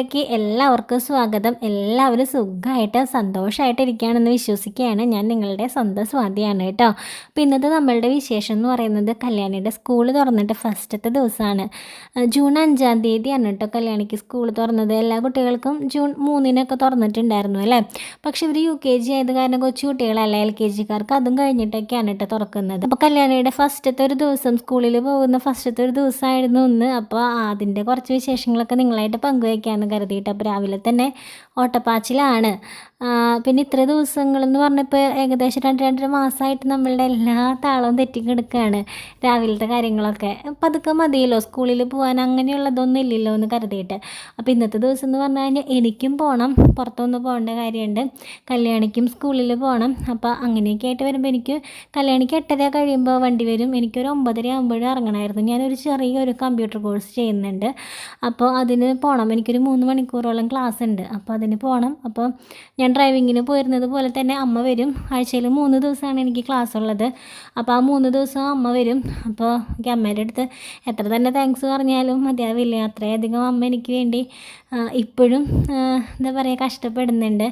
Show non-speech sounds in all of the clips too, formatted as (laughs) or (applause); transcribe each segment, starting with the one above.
വ്ളോഗിലേക്ക് എല്ലാവർക്കും സ്വാഗതം. എല്ലാവരും സുഖമായിട്ട് സന്തോഷമായിട്ട് ഇരിക്കുകയാണെന്ന് വിശ്വസിക്കുകയാണ് ഞാൻ നിങ്ങളുടെ സ്വന്തം സ്വാതിയാണ് കേട്ടോ. അപ്പോൾ ഇന്നത്തെ നമ്മളുടെ വിശേഷം എന്ന് പറയുന്നത് കല്യാണിയുടെ സ്കൂൾ തുറന്നിട്ട് ഫസ്റ്റത്തെ ദിവസമാണ്. ജൂൺ അഞ്ചാം തീയതിയാണ് കേട്ടോ കല്യാണിക്ക് സ്കൂൾ തുറന്നത്. എല്ലാ കുട്ടികൾക്കും ജൂൺ മൂന്നിനൊക്കെ തുറന്നിട്ടുണ്ടായിരുന്നു അല്ലേ? പക്ഷെ ഇവർ യു കെ ജി ആയത് കാരണം കൊച്ചു കുട്ടികളല്ല എൽ കെ ജിക്കാർക്ക് അതും കഴിഞ്ഞിട്ടൊക്കെയാണ് കേട്ടോ തുറക്കുന്നത്. അപ്പോൾ കല്യാണിയുടെ ഫസ്റ്റത്തെ ഒരു ദിവസം സ്കൂളിൽ പോകുന്ന ഫസ്റ്റത്തെ ഒരു ദിവസമായിരുന്നു ഇന്ന്. അപ്പോൾ അതിന്റെ കുറച്ച് വിശേഷങ്ങളൊക്കെ നിങ്ങളായിട്ട് പങ്കുവയ്ക്കാമെന്ന് കരുതിയിട്ട് അപ്പോൾ രാവിലെ തന്നെ ഓട്ടപ്പാച്ചിലാണ്. പിന്നെ ഇത്ര ദിവസങ്ങളെന്ന് പറഞ്ഞപ്പോൾ ഏകദേശം രണ്ട് രണ്ടര മാസമായിട്ട് നമ്മളുടെ എല്ലാ താളവും തെറ്റിക്കിടക്കുകയാണ് രാവിലത്തെ കാര്യങ്ങളൊക്കെ. അപ്പം അതൊക്കെ മതിയല്ലോ സ്കൂളിൽ പോകാൻ അങ്ങനെയുള്ളതൊന്നും ഇല്ലല്ലോ എന്ന് കരുതിയിട്ട്. അപ്പോൾ ഇന്നത്തെ ദിവസം എന്ന് പറഞ്ഞു കഴിഞ്ഞാൽ എനിക്കും പോകണം പുറത്തൊന്ന് പോകേണ്ട കാര്യമുണ്ട്. കല്യാണിക്കും സ്കൂളിൽ പോകണം അപ്പോൾ അങ്ങനെയൊക്കെ ആയിട്ട് വരുമ്പോൾ എനിക്ക് കല്യാണിക്ക് എട്ടര കഴിയുമ്പോൾ വണ്ടി വരും. എനിക്കൊരു ഒമ്പതര ആകുമ്പോഴും ഇറങ്ങണമായിരുന്നു ഞാനൊരു ചെറിയൊരു കമ്പ്യൂട്ടർ കോഴ്സ് ചെയ്യുന്നുണ്ട്. അപ്പോൾ അതിന് പോകണം എനിക്കൊരു മൂന്ന് മണിക്കൂറോളം ക്ലാസ് ഉണ്ട്. അപ്പോൾ അതിന് പോകണം അപ്പോൾ ഞാൻ ഡ്രൈവിങ്ങിന് പോയിരുന്നത് പോലെ തന്നെ അമ്മ വരും. ആഴ്ചയിൽ മൂന്ന് ദിവസമാണ് എനിക്ക് ക്ലാസ് ഉള്ളത്. അപ്പോൾ ആ മൂന്ന് ദിവസം അമ്മ വരും. അപ്പോൾ എനിക്ക് അമ്മേന്റെ അടുത്ത് എത്ര തന്നെ താങ്ക്സ് പറഞ്ഞാലും മതിയാവില്ല. അത്രയധികം അമ്മ എനിക്ക് വേണ്ടി ഇപ്പോഴും എന്താ പറയുക കഷ്ടപ്പെടുന്നുണ്ട്.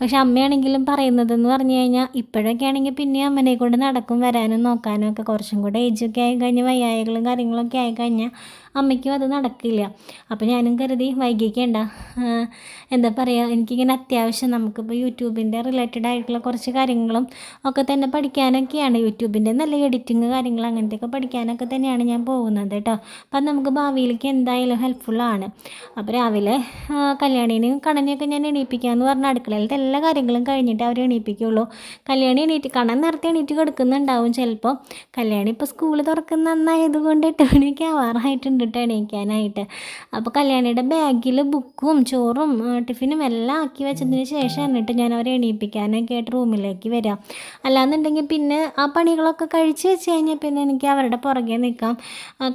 പക്ഷെ അമ്മയാണെങ്കിലും പറയുന്നതെന്ന് പറഞ്ഞു കഴിഞ്ഞാൽ ഇപ്പോഴൊക്കെ ആണെങ്കിൽ പിന്നെ അമ്മനെ കൊണ്ട് നടക്കും വരാനും നോക്കാനും ഒക്കെ. കുറച്ചും കൂടെ ഏജൊക്കെ ആയി കഴിഞ്ഞ് വയ്യായകളും കാര്യങ്ങളൊക്കെ ആയി കഴിഞ്ഞാൽ അമ്മയ്ക്കും അത് നടക്കില്ല. അപ്പോൾ ഞാനും കരുതി വൈകിക്കേണ്ട. എന്താ പറയുക എനിക്കിങ്ങനെ അത്യാവശ്യം നമുക്കിപ്പോൾ യൂട്യൂബിന്റെ റിലേറ്റഡ് ആയിട്ടുള്ള കുറച്ച് കാര്യങ്ങളും ഒക്കെ തന്നെ പഠിക്കാനൊക്കെയാണ് യൂട്യൂബിന്റെ നല്ല എഡിറ്റിങ് കാര്യങ്ങൾ അങ്ങനത്തെയൊക്കെ പഠിക്കാനൊക്കെ തന്നെയാണ് ഞാൻ പോകുന്നത് കേട്ടോ. അപ്പം നമുക്ക് ഭാവിയിലേക്ക് എന്തായാലും ഹെൽപ്ഫുള്ളാണ് അപ്പോൾ രാവിലെ കല്യാണിനെയും കണ്ണനെയൊക്കെ ഞാൻ എണീപ്പിക്കാമെന്ന് പറഞ്ഞ അടുക്കളയിലത്തെ എല്ലാ കാര്യങ്ങളും കഴിഞ്ഞിട്ട് അവർ എണീപ്പിക്കുള്ളൂ. കല്യാണി എണീറ്റ് കണ്ണൻ നേരത്തെ എണീറ്റ് കിടക്കുന്നുണ്ടാവും ചിലപ്പോൾ കല്യാണി ഇപ്പോൾ സ്കൂൾ തുറക്കുന്ന നന്നായതുകൊണ്ട് എട്ട് മണിയൊക്കെ ആവാറായിട്ടുണ്ട് കേട്ടോ എണീക്കാനായിട്ട്. അപ്പോൾ കല്യാണിയുടെ ബാഗിൽ ബുക്കും ചോറും ടിഫിനും എല്ലാം ആക്കി വെച്ചതിന് ശേഷം എന്നിട്ട് ഞാൻ അവരെ എണീപ്പിക്കാനൊക്കെ ആയിട്ട് റൂമിലേക്ക് വരാം. അല്ലാന്നുണ്ടെങ്കിൽ പിന്നെ ആ പണികളൊക്കെ കഴിച്ച് വെച്ച് കഴിഞ്ഞാൽ പിന്നെ എനിക്ക് അവരുടെ പുറകെ നിൽക്കാം.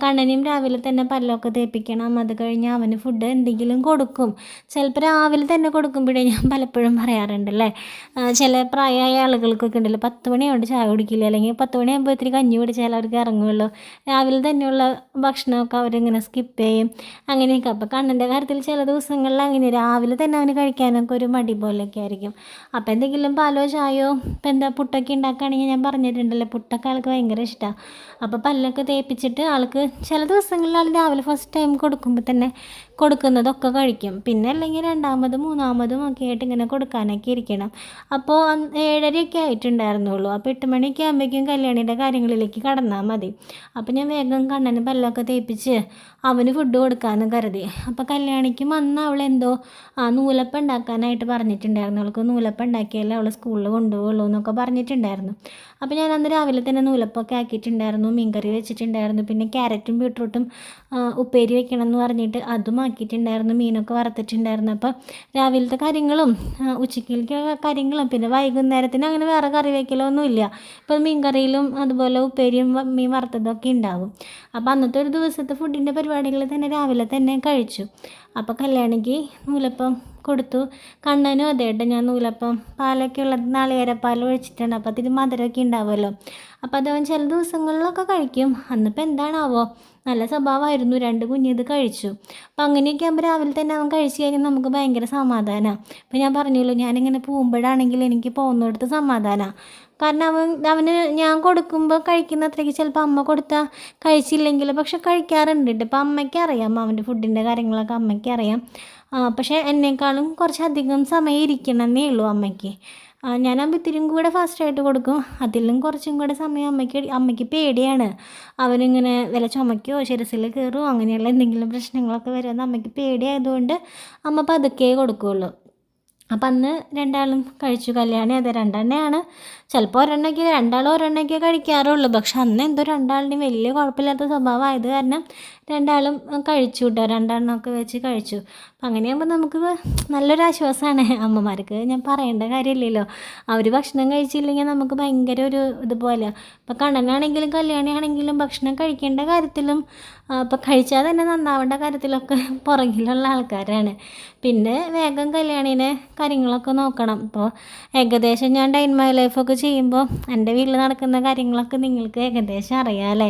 കണ്ണനും രാവിലെ തന്നെ പല്ലൊക്കെ തേപ്പിക്കണം. അത് കഴിഞ്ഞ് അവന് ഫുഡ് എന്തെങ്കിലും കൊടുക്കും. ചിലപ്പോൾ രാവിലെ തന്നെ കൊടുക്കുമ്പോഴേ ഞാൻ പലപ്പോഴും പറയാറുണ്ടല്ലേ ചില പ്രായമായ ആളുകൾക്കൊക്കെ ഉണ്ടല്ലോ പത്ത് മണിയാവുണ്ട് ചായ കുടിക്കില്ല. അല്ലെങ്കിൽ പത്ത് മണിയാകുമ്പോൾ ഇത്തിരി കഞ്ഞി കുടിച്ചാൽ അവർക്ക് ഇറങ്ങുമല്ലോ രാവിലെ തന്നെയുള്ള ഭക്ഷണമൊക്കെ അവരിങ്ങനെ സ്കിപ്പ് ചെയ്യും. അങ്ങനെയൊക്കെ. അപ്പോൾ കണ്ണന്റെ കാര്യത്തിൽ ചില ദിവസങ്ങളിൽ അങ്ങനെ രാവിലെ തന്നെ അവന് കഴിക്കാനൊക്കെ ഒരു മടി പോലെയൊക്കെ ആയിരിക്കും. അപ്പോൾ എന്തെങ്കിലും പാലോ ചായയോ ഇപ്പം എന്താ പുട്ടൊക്കെ ഉണ്ടാക്കുകയാണെങ്കിൽ ഞാൻ പറഞ്ഞിട്ടുണ്ടല്ലോ പുട്ടൊക്കെ ആൾക്ക് ഭയങ്കര ഇഷ്ടമാണ് അപ്പോൾ പല്ലൊക്കെ തേപ്പിച്ചിട്ട് ആൾക്ക് ചില ദിവസങ്ങളിൽ ആൾ രാവിലെ ഫസ്റ്റ് ടൈം കൊടുക്കുമ്പോൾ തന്നെ കൊടുക്കുന്നതൊക്കെ കഴിക്കും. പിന്നെ അല്ലെങ്കിൽ രണ്ടാമതും മൂന്നാമതും ഒക്കെ ആയിട്ട് ഇങ്ങനെ കൊടുക്കാനൊക്കെ ഇരിക്കണം. അപ്പോൾ ഏഴരയൊക്കെ ആയിട്ടുണ്ടായിരുന്നുള്ളൂ. അപ്പോൾ എട്ട് മണിയൊക്കെ ആകുമ്പോഴേക്കും കല്യാണിയുടെ കാര്യങ്ങളിലേക്ക് കടന്നാൽ മതി. അപ്പോൾ ഞാൻ വേഗം കണ്ണന് പല്ലൊക്കെ തേപ്പിച്ച് അവന് ഫുഡ് കൊടുക്കാമെന്ന് കരുതി. അപ്പോൾ കല്യാണിക്കും അന്ന് അവൾ എന്തോ ആ നൂലപ്പം ഉണ്ടാക്കാനായിട്ട് പറഞ്ഞിട്ടുണ്ടായിരുന്നു. അവൾക്ക് നൂലപ്പം ഉണ്ടാക്കിയാലേ അവൾ സ്കൂളിൽ കൊണ്ടുപോകുള്ളൂ എന്നൊക്കെ പറഞ്ഞിട്ടുണ്ടായിരുന്നു. അപ്പോൾ ഞാൻ അന്ന് രാവിലെ തന്നെ നൂലപ്പമൊക്കെ ആക്കിയിട്ടുണ്ടായിരുന്നു. മീൻകറി വെച്ചിട്ടുണ്ടായിരുന്നു. പിന്നെ ക്യാരറ്റും ബീട്രൂട്ടും ഉപ്പേരി വെക്കണം എന്ന് പറഞ്ഞിട്ട് അതും ആക്കിയിട്ടുണ്ടായിരുന്നു മീനൊക്കെ വറുത്തിട്ടുണ്ടായിരുന്നു. അപ്പോൾ രാവിലത്തെ കാര്യങ്ങളും ആ, കാര്യങ്ങളും പിന്നെ വൈകുന്നേരത്തിന് അങ്ങനെ വേറെ കറി വയ്ക്കലൊന്നുമില്ല ഇപ്പോൾ മീൻ കറിയിലും അതുപോലെ ഉപ്പേരിയും മീൻ വറുത്തതൊക്കെ ഉണ്ടാവും. അപ്പോൾ അന്നത്തെ ഒരു ദിവസത്തെ ഫുഡിന്റെ പരിപാടികൾ തന്നെ രാവിലെ തന്നെ കഴിച്ചു. അപ്പോൾ കല്യാണിക്ക് നൂലപ്പം കൊടുത്തു. കണ്ണനും അതേ കേട്ടോ ഞാൻ നൂലപ്പം പാലൊക്കെ ഉള്ളത് നാളികേരപ്പാൽ ഒഴിച്ചിട്ടാണ്. അപ്പോൾ അതിന് മധുരമൊക്കെ ഉണ്ടാവുമല്ലോ. അപ്പോൾ അതവൻ ചില ദിവസങ്ങളിലൊക്കെ കഴിക്കും. അന്നിപ്പോൾ എന്താണാവോ? നല്ല സ്വഭാവമായിരുന്നു. രണ്ട് കുഞ്ഞിത് കഴിച്ചു. അപ്പം അങ്ങനെയൊക്കെ ആകുമ്പോൾ രാവിലെ തന്നെ അവൻ കഴിച്ച് കഴിഞ്ഞാൽ നമുക്ക് ഭയങ്കര സമാധാനമാണ് അപ്പം ഞാൻ പറഞ്ഞല്ലോ ഞാനിങ്ങനെ പോകുമ്പോഴാണെങ്കിൽ എനിക്ക് പോകുന്നിടത്ത് സമാധാനമാണ് കാരണം അവൻ അവന് ഞാൻ കൊടുക്കുമ്പോൾ കഴിക്കുന്ന അത്രയ്ക്ക് ചിലപ്പോൾ അമ്മ കൊടുത്താൽ കഴിച്ചില്ലെങ്കിൽ പക്ഷെ കഴിക്കാറുണ്ട് ഇപ്പം അമ്മയ്ക്ക് അറിയാം അവന്റെ ഫുഡിന്റെ കാര്യങ്ങളൊക്കെ അമ്മയ്ക്ക് അറിയാം. പക്ഷേ എന്നെക്കാളും കുറച്ചധികം സമയം ഇരിക്കണമെന്നേ ഉള്ളൂ അമ്മയ്ക്ക്. ഞാനാകുമ്പോൾ ഇത്തിരിയും കൂടെ ഫാസ്റ്റായിട്ട് കൊടുക്കും. അതിലും കുറച്ചും കൂടെ സമയം അമ്മയ്ക്ക് അമ്മയ്ക്ക് പേടിയാണ്. അവനിങ്ങനെ വില ചുമയ്ക്കോ ശിരസിൽ കയറുമോ അങ്ങനെയുള്ള എന്തെങ്കിലും പ്രശ്നങ്ങളൊക്കെ വരുമെന്ന് അമ്മയ്ക്ക് പേടിയായതുകൊണ്ട് അമ്മ പതുക്കെ കൊടുക്കുകയുള്ളൂ അപ്പം അന്ന് രണ്ടാളും കഴിച്ചു കല്യാണി അതെ രണ്ടെണ്ണയാണ്. ചിലപ്പോൾ ഒരെണ്ണയ്ക്ക് രണ്ടാളും ഒരെണ്ണയ്ക്ക് കഴിക്കാറുള്ളൂ. പക്ഷെ അന്ന് എന്തോ രണ്ടാളിനും വലിയ കുഴപ്പമില്ലാത്ത സ്വഭാവമായത് കാരണം രണ്ടാളും കഴിച്ചു കേട്ടോ. രണ്ടെണ്ണമൊക്കെ വെച്ച് കഴിച്ചു. അപ്പം അങ്ങനെയാകുമ്പോൾ നമുക്ക് നല്ലൊരു ആശ്വാസമാണ്. അമ്മമാർക്ക് ഞാൻ പറയേണ്ട കാര്യമില്ലല്ലോ. അവർ ഭക്ഷണം കഴിച്ചില്ലെങ്കിൽ നമുക്ക് ഭയങ്കര ഒരു ഇതുപോലെ. ഇപ്പം കണ്ണനാണെങ്കിലും കല്യാണിയാണെങ്കിലും ഭക്ഷണം കഴിക്കേണ്ട കാര്യത്തിലും ഇപ്പം കഴിച്ചാൽ തന്നെ നന്നാവേണ്ട കാര്യത്തിലൊക്കെ പുറകിലുള്ള ആൾക്കാരാണ്. പിന്നെ വേഗം കല്യാണീനെ കാര്യങ്ങളൊക്കെ നോക്കണം. ഇപ്പോൾ ഏകദേശം ഞാൻ ഡൈൻ മൈ ലൈഫൊക്കെ ചെയ്യുമ്പോൾ എന്റെ വീട്ടിൽ നടക്കുന്ന കാര്യങ്ങളൊക്കെ നിങ്ങൾക്ക് ഏകദേശം അറിയാമല്ലേ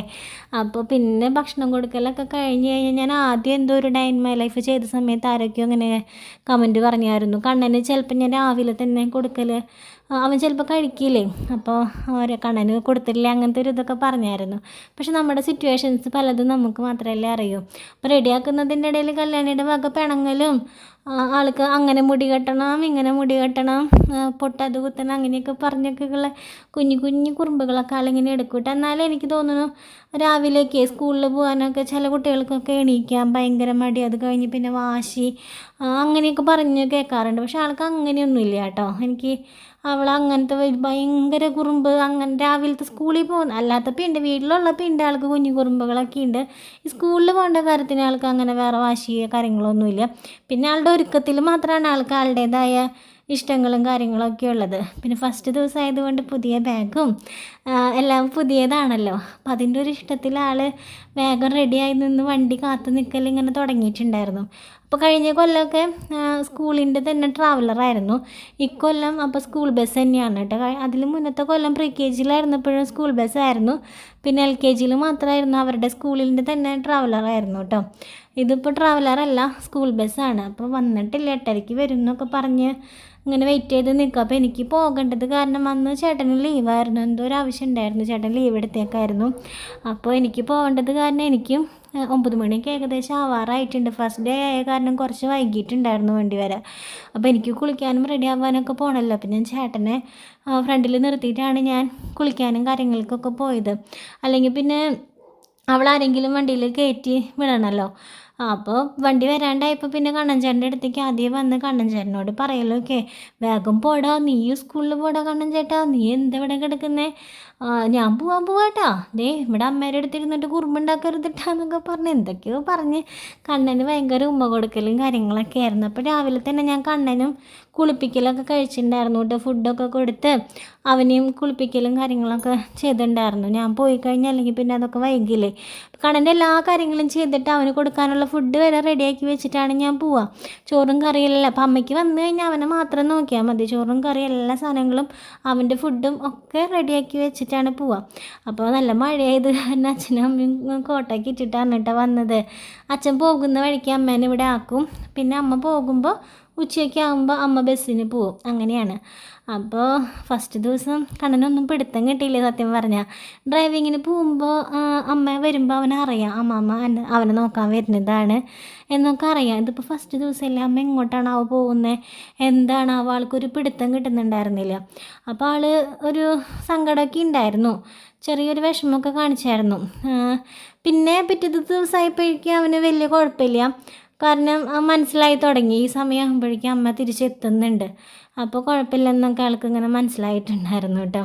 അപ്പോൾ പിന്നെ ഭക്ഷണം കൊടുക്കലൊക്കെ കഴിഞ്ഞ് കഴിഞ്ഞാൽ ഞാൻ ആദ്യം എന്തോ ഒരു ഡൈൻ മൈ ലൈഫ് ചെയ്ത സമയത്ത് ആരൊക്കെയോ അങ്ങനെ കമന്റ് പറഞ്ഞായിരുന്നു. കണ്ണന് ചിലപ്പോൾ ഞാൻ രാവിലെ തന്നെ കൊടുക്കൽ അവൻ ചിലപ്പോൾ കഴിക്കില്ലേ? അപ്പോൾ ഓരോ കണ്ണന് കൊടുത്തില്ല അങ്ങനത്തെ ഒരു ഇതൊക്കെ പറഞ്ഞായിരുന്നു. പക്ഷെ നമ്മുടെ സിറ്റുവേഷൻസ് പലതും നമുക്ക് മാത്രമല്ലേ അറിയൂ. അപ്പോൾ റെഡിയാക്കുന്നതിന്റെ ഇടയിൽ കല്യാണിയുടെ വക പിണങ്ങലും ആൾക്ക് അങ്ങനെ മുടി കെട്ടണം ഇങ്ങനെ മുടി കെട്ടണം പൊട്ടത് കുത്തണം അങ്ങനെയൊക്കെ പറഞ്ഞൊക്കെ ഉള്ള കുഞ്ഞു കുഞ്ഞു കുറുമ്പുകളൊക്കെ ആളിങ്ങനെ കേട്ടോ. എന്നാലും എനിക്ക് തോന്നുന്നു രാവിലേക്ക് സ്കൂളിൽ പോകാനൊക്കെ ചില കുട്ടികൾക്കൊക്കെ എണീക്കാൻ ഭയങ്കര മടി. അത് കഴിഞ്ഞ് പിന്നെ വാശി അങ്ങനെയൊക്കെ പറഞ്ഞ് കേൾക്കാറുണ്ട്. പക്ഷെ ആൾക്ക് അങ്ങനെയൊന്നുമില്ല കേട്ടോ. എനിക്ക് അവൾ അങ്ങനത്തെ ഭയങ്കര കുറുമ്പ് അങ്ങനെ രാവിലത്തെ സ്കൂളിൽ പോകുന്ന അല്ലാത്ത പിണ്ട് വീട്ടിലുള്ള പിണ്ട് ആൾക്ക് കുഞ്ഞു കുറുമ്പുകളൊക്കെ ഉണ്ട്. സ്കൂളിൽ പോകേണ്ട കാര്യത്തിന് ആൾക്ക് അങ്ങനെ വേറെ വാശിയോ കാര്യങ്ങളൊന്നുമില്ല പിന്നെ ആളുടെ ഒരുക്കത്തിൽ മാത്രമാണ് ആൾക്കാരുടേതായ ഇഷ്ടങ്ങളും കാര്യങ്ങളൊക്കെ ഉള്ളത്. പിന്നെ ഫസ്റ്റ് ദിവസം ആയതുകൊണ്ട് പുതിയ ബാഗും എല്ലാം പുതിയതാണല്ലോ. അപ്പം അതിന്റെ ഒരു ഇഷ്ടത്തിൽ ആൾ വേഗം റെഡിയായി നിന്ന് വണ്ടി കാത്തു നിൽക്കൽ ഇങ്ങനെ തുടങ്ങിയിട്ടുണ്ടായിരുന്നു. അപ്പോൾ കഴിഞ്ഞ കൊല്ലമൊക്കെ സ്കൂളിന്റെ തന്നെ ട്രാവലറായിരുന്നു ഇക്കൊല്ലം അപ്പോൾ സ്കൂൾ ബസ് തന്നെയാണ് കേട്ടോ. അതിൽ മുന്നത്തെ കൊല്ലം പ്രീ കെ ജിയിലായിരുന്നപ്പോഴും സ്കൂൾ ബസ്സായിരുന്നു പിന്നെ എൽ കെ ജിയിൽ മാത്രമായിരുന്നു അവരുടെ സ്കൂളിന്റെ തന്നെ ട്രാവലറായിരുന്നു കേട്ടോ. ഇതിപ്പോൾ ട്രാവലറല്ല സ്കൂൾ ബസ്സാണ് അപ്പോൾ വന്നിട്ടില്ല എട്ടരയ്ക്ക് വരും എന്നൊക്കെ പറഞ്ഞ് ഇങ്ങനെ വെയിറ്റ് ചെയ്ത് നിൽക്കുക. അപ്പോൾ എനിക്ക് പോകേണ്ടത് കാരണം അന്ന് ചേട്ടന് ലീവായിരുന്നു എന്തോ ഒരു ആവശ്യം ഉണ്ടായിരുന്നു. ചേട്ടൻ ലീവ് എടുത്തേക്കായിരുന്നു. അപ്പോൾ എനിക്ക് പോകേണ്ടത് കാരണം എനിക്കും ഒമ്പത് മണിയൊക്കെ ഏകദേശം ആവാറായിട്ടുണ്ട്. ഫസ്റ്റ് ഡേ ആയ കാരണം കുറച്ച് വൈകിട്ടുണ്ടായിരുന്നു വണ്ടി വരാൻ. അപ്പോൾ എനിക്ക് കുളിക്കാനും റെഡി ആവാനൊക്കെ പോകണമല്ലോ അപ്പോൾ ഞാൻ ചേട്ടനെ ഫ്രണ്ടിൽ നിർത്തിയിട്ടാണ് ഞാൻ കുളിക്കാനും കാര്യങ്ങൾക്കൊക്കെ പോയത്. അല്ലെങ്കിൽ പിന്നെ അവൾ ആരെങ്കിലും വണ്ടിയിൽ കയറ്റി വിടണമല്ലോ അപ്പോൾ വണ്ടി വരാണ്ടായപ്പോൾ പിന്നെ കണ്ണൻചേട്ടന്റെ അടുത്തേക്ക് ആദ്യം വന്ന് കണ്ണൻചേട്ടനോട് പറയലോ ഓക്കെ വേഗം പോടാ നീ സ്കൂളിൽ പോടാ കണ്ണൻ ചേട്ടാ നീ എന്തെവിടെ കിടക്കുന്നേ? ഞാൻ പോവാൻ പോവാട്ടാ. ദേ ഇവിടെ അമ്മേരെ അടുത്തിരുന്നിട്ട് കുറുമ്പുണ്ടാക്കരുതിട്ടാന്നൊക്കെ പറഞ്ഞ് എന്തൊക്കെയോ പറഞ്ഞ് കണ്ണന് ഭയങ്കര ഉമ്മ കൊടുക്കലും കാര്യങ്ങളൊക്കെ ആയിരുന്നു. അപ്പോൾ രാവിലെ തന്നെ ഞാൻ കണ്ണനും കുളിപ്പിക്കലൊക്കെ കഴിച്ചിട്ടുണ്ടായിരുന്നു. കേട്ടോ ഫുഡൊക്കെ കൊടുത്ത് അവനെയും കുളിപ്പിക്കലും കാര്യങ്ങളൊക്കെ ചെയ്തിട്ടുണ്ടായിരുന്നു. ഞാൻ പോയി കഴിഞ്ഞാൽ അല്ലെങ്കിൽ പിന്നെ അതൊക്കെ വൈകില്ലേ. കണ്ണന്റെ എല്ലാ കാര്യങ്ങളും ചെയ്തിട്ട് അവന് കൊടുക്കാനുള്ള ഫുഡ് വരെ റെഡിയാക്കി വെച്ചിട്ടാണ് ഞാൻ പോവുക ചോറും കറിയെല്ലാം അപ്പം അമ്മയ്ക്ക് വന്നു കഴിഞ്ഞാൽ അവനെ മാത്രം നോക്കിയാൽ മതി. ചോറും കറി എല്ലാ സാധനങ്ങളും അവന്റെ ഫുഡും ഒക്കെ റെഡിയാക്കി വെച്ചിട്ടാണ് പോവുക അപ്പോൾ നല്ല മഴയായത് കാരണം അച്ഛനും അമ്മയും കോട്ടയ്ക്ക് ഇട്ടിട്ടാണ് കേട്ടോ വന്നത്. അച്ഛൻ പോകുന്ന വഴിക്ക് അമ്മേനെ ഇവിടെ ആക്കും. പിന്നെ അമ്മ പോകുമ്പോൾ ഉച്ചയ്ക്ക് ആകുമ്പോൾ അമ്മ ബസ്സിന് പോവും. അങ്ങനെയാണ്. അപ്പോൾ ഫസ്റ്റ് ദിവസം കണ്ണനൊന്നും പിടുത്തം കിട്ടിയില്ല സത്യം പറഞ്ഞാൽ ഡ്രൈവിങ്ങിന് പോകുമ്പോൾ അമ്മ വരുമ്പോൾ അവനെ അറിയാം. അമ്മമ്മ അവനെ നോക്കാൻ വരുന്നതാണ് എന്നൊക്കെ അറിയാം. ഇതിപ്പോൾ ഫസ്റ്റ് ദിവസമല്ലേ അമ്മ അവ പോകുന്നത് എന്താണ് അവ ആൾക്കൊരു പിടുത്തം കിട്ടുന്നുണ്ടായിരുന്നില്ല. അപ്പോൾ ആൾ ഒരു സങ്കടമൊക്കെ ഉണ്ടായിരുന്നു. ചെറിയൊരു വിഷമമൊക്കെ കാണിച്ചായിരുന്നു. പിന്നെ പിറ്റേ ദിവസമായപ്പോഴേക്കും അവന് വലിയ കുഴപ്പമില്ല. കാരണം മനസ്സിലായി തുടങ്ങി. ഈ സമയമാകുമ്പോഴേക്കും അമ്മ തിരിച്ചെത്തുന്നുണ്ട്. അപ്പോൾ കുഴപ്പമില്ലെന്നൊക്കെ ആൾക്ക് ഇങ്ങനെ മനസ്സിലായിട്ടുണ്ടായിരുന്നു കേട്ടോ.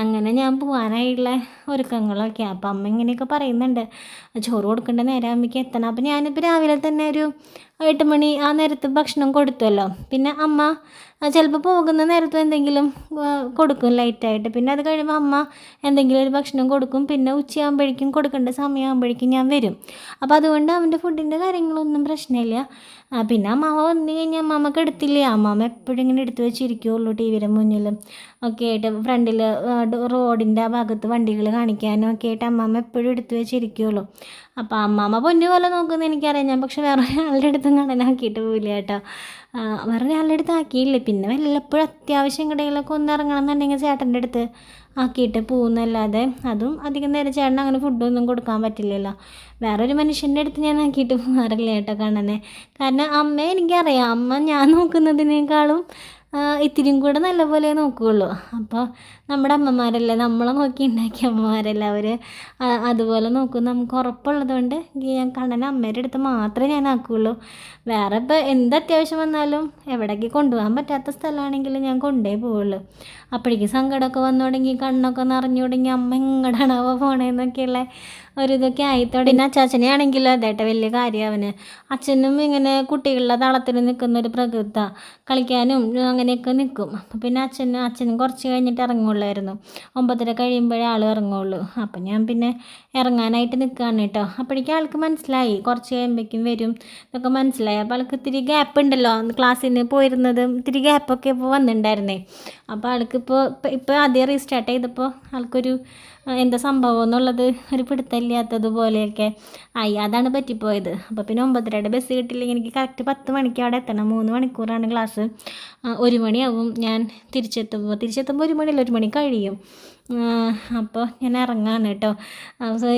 അങ്ങനെ ഞാൻ പോകാനായുള്ള ഒരുക്കങ്ങളൊക്കെ. അപ്പോൾ അമ്മ ഇങ്ങനെയൊക്കെ പറയുന്നുണ്ട്. ചോറ് കൊടുക്കേണ്ട നേരം അമ്മയ്ക്ക് എത്തണം. അപ്പോൾ ഞാനിപ്പോൾ രാവിലെ തന്നെ ഒരു എട്ട് മണി ആ നേരത്ത് ഭക്ഷണം കൊടുത്തുമല്ലോ പിന്നെ അമ്മ ചിലപ്പോൾ പോകുന്ന നേരത്തും എന്തെങ്കിലും കൊടുക്കും ലൈറ്റായിട്ട് പിന്നെ അത് കഴിയുമ്പോൾ അമ്മ എന്തെങ്കിലും ഒരു ഭക്ഷണം കൊടുക്കും. പിന്നെ ഉച്ചയാകുമ്പോഴേക്കും കൊടുക്കേണ്ട സമയമാകുമ്പോഴേക്കും ഞാൻ വരും. അപ്പോൾ അതുകൊണ്ട് അവന്റെ ഫുഡിന്റെ കാര്യങ്ങളൊന്നും പ്രശ്നമില്ല. പിന്നെ അമ്മാവ വന്നു കഴിഞ്ഞാൽ അമ്മാമ്മക്ക് എടുത്തില്ലേ? അമ്മാമ്മ എപ്പോഴും ഇങ്ങനെ എടുത്തു വെച്ചിരിക്കുകയുള്ളൂ ടി വിയുടെ മുന്നിൽ ഒക്കെ ആയിട്ട് ഫ്രണ്ടിൽ റോഡിന്റെ ആ ഭാഗത്ത് വണ്ടികൾ കാണിക്കാനും ഒക്കെ ആയിട്ട് അമ്മാമ്മ എപ്പോഴും എടുത്തു വെച്ചിരിക്കുകയുള്ളൂ അപ്പോൾ അമ്മാമ്മ പൊന്നു പോലെ നോക്കുന്നത് എനിക്കറിയാം. ഞാൻ പക്ഷെ വേറെ ആളുടെ അടുത്തും കടനാക്കിയിട്ട് പോവില്ല കേട്ടോ. വേറെ ആളുടെ അടുത്ത് ആക്കിയില്ല? പിന്നെ വല്ലപ്പോഴും അത്യാവശ്യം കടയിലൊക്കെ ഒന്ന് ഇറങ്ങണം എന്നുണ്ടെങ്കിൽ ചേട്ടന്റെ അടുത്ത് ആക്കിയിട്ട് പോകുന്നല്ലാതെ അതും അധികം നേരം ചേട്ടൻ അങ്ങനെ ഫുഡൊന്നും കൊടുക്കാൻ പറ്റില്ലല്ലോ. വേറൊരു മനുഷ്യന്റെ അടുത്ത് ഞാൻ ആക്കിയിട്ട് പോകാറില്ല കേട്ടോ കണ്ണനെ. കാരണം അമ്മയെ എനിക്കറിയാം അമ്മ ഞാൻ നോക്കുന്നതിനേക്കാളും ഇത്തിരിയും കൂടെ നല്ലപോലെ നോക്കുകയുള്ളൂ. അപ്പോൾ നമ്മുടെ അമ്മമാരല്ലേ? നമ്മളെ നോക്കി ഉണ്ടാക്കിയ അമ്മമാരല്ലേ അവർ അതുപോലെ നോക്കും നമുക്ക് ഉറപ്പുള്ളത് കൊണ്ട് ഞാൻ കണ്ണൻ അമ്മയുടെ അടുത്ത് മാത്രമേ ഞാൻ ആക്കുകയുള്ളൂ വേറെ ഇപ്പോൾ എന്ത് അത്യാവശ്യം വന്നാലും എവിടേക്ക് കൊണ്ടുപോകാൻ പറ്റാത്ത സ്ഥലമാണെങ്കിലും ഞാൻ കൊണ്ടേ പോവുള്ളൂ. അപ്പോഴേക്കും സങ്കടമൊക്കെ വന്നു തുടങ്ങി കണ്ണൊക്കെ നിറഞ്ഞു തുടങ്ങി അമ്മ എങ്ങടാണാവോ പോണേന്നൊക്കെയുള്ള ഒരു ഇതൊക്കെ ആയിത്തോടെ പിന്നെ അച്ചാച്ചനെ ആണെങ്കിലും അതേട്ടെ വലിയ കാര്യം അവന്. അച്ഛനും ഇങ്ങനെ കുട്ടികളുടെ തളത്തിൽ നിൽക്കുന്ന ഒരു പ്രകൃത കളിക്കാനും അങ്ങനെയൊക്കെ നിൽക്കും. അപ്പം പിന്നെ അച്ഛനും അച്ഛനും കുറച്ച് കഴിഞ്ഞിട്ട് ഇറങ്ങുള്ളായിരുന്നു ഒമ്പതര കഴിയുമ്പോഴേ ആൾ ഇറങ്ങുള്ളൂ അപ്പം ഞാൻ പിന്നെ ഇറങ്ങാനായിട്ട് നിൽക്കുകയാണ് കേട്ടോ. അപ്പോഴേക്കും ആൾക്ക് മനസ്സിലായി. കുറച്ച് കഴിയുമ്പോഴേക്കും വരും. എന്നൊക്കെ മനസ്സിലായി. അപ്പോൾ ആൾക്ക് ഇത്തിരി ഗ്യാപ്പ് ഉണ്ടല്ലോ. ക്ലാസ്സിൽ നിന്ന് പോയിരുന്നതും ഇത്തിരി ഗ്യാപ്പൊക്കെ ഇപ്പോൾ വന്നിട്ടുണ്ടായിരുന്നേ. അപ്പോൾ ആൾക്ക് ഇപ്പോൾ ഇപ്പോൾ ആദ്യം റീസ്റ്റാർട്ട് ചെയ്തപ്പോൾ ആൾക്കൊരു എന്താ സംഭവം എന്നുള്ളത് ഒരു പിടുത്തമില്ലാത്തതുപോലെയൊക്കെ ആയി. അതാണ് പറ്റിപ്പോയത്. അപ്പോൾ പിന്നെ ഒമ്പതരയുടെ ബസ് കിട്ടിയില്ലെങ്കിൽ എനിക്ക് കറക്റ്റ് പത്ത് മണിക്ക് അവിടെ എത്തണം. മൂന്ന് മണിക്കൂറാണ് ക്ലാസ് ഒരു മണിയാവും ഞാൻ തിരിച്ചെത്തുമ്പോൾ തിരിച്ചെത്തുമ്പോൾ ഒരു മണിയല്ല ഒരു മണി കഴിയും. അപ്പോൾ ഞാൻ ഇറങ്ങാണ് കേട്ടോ.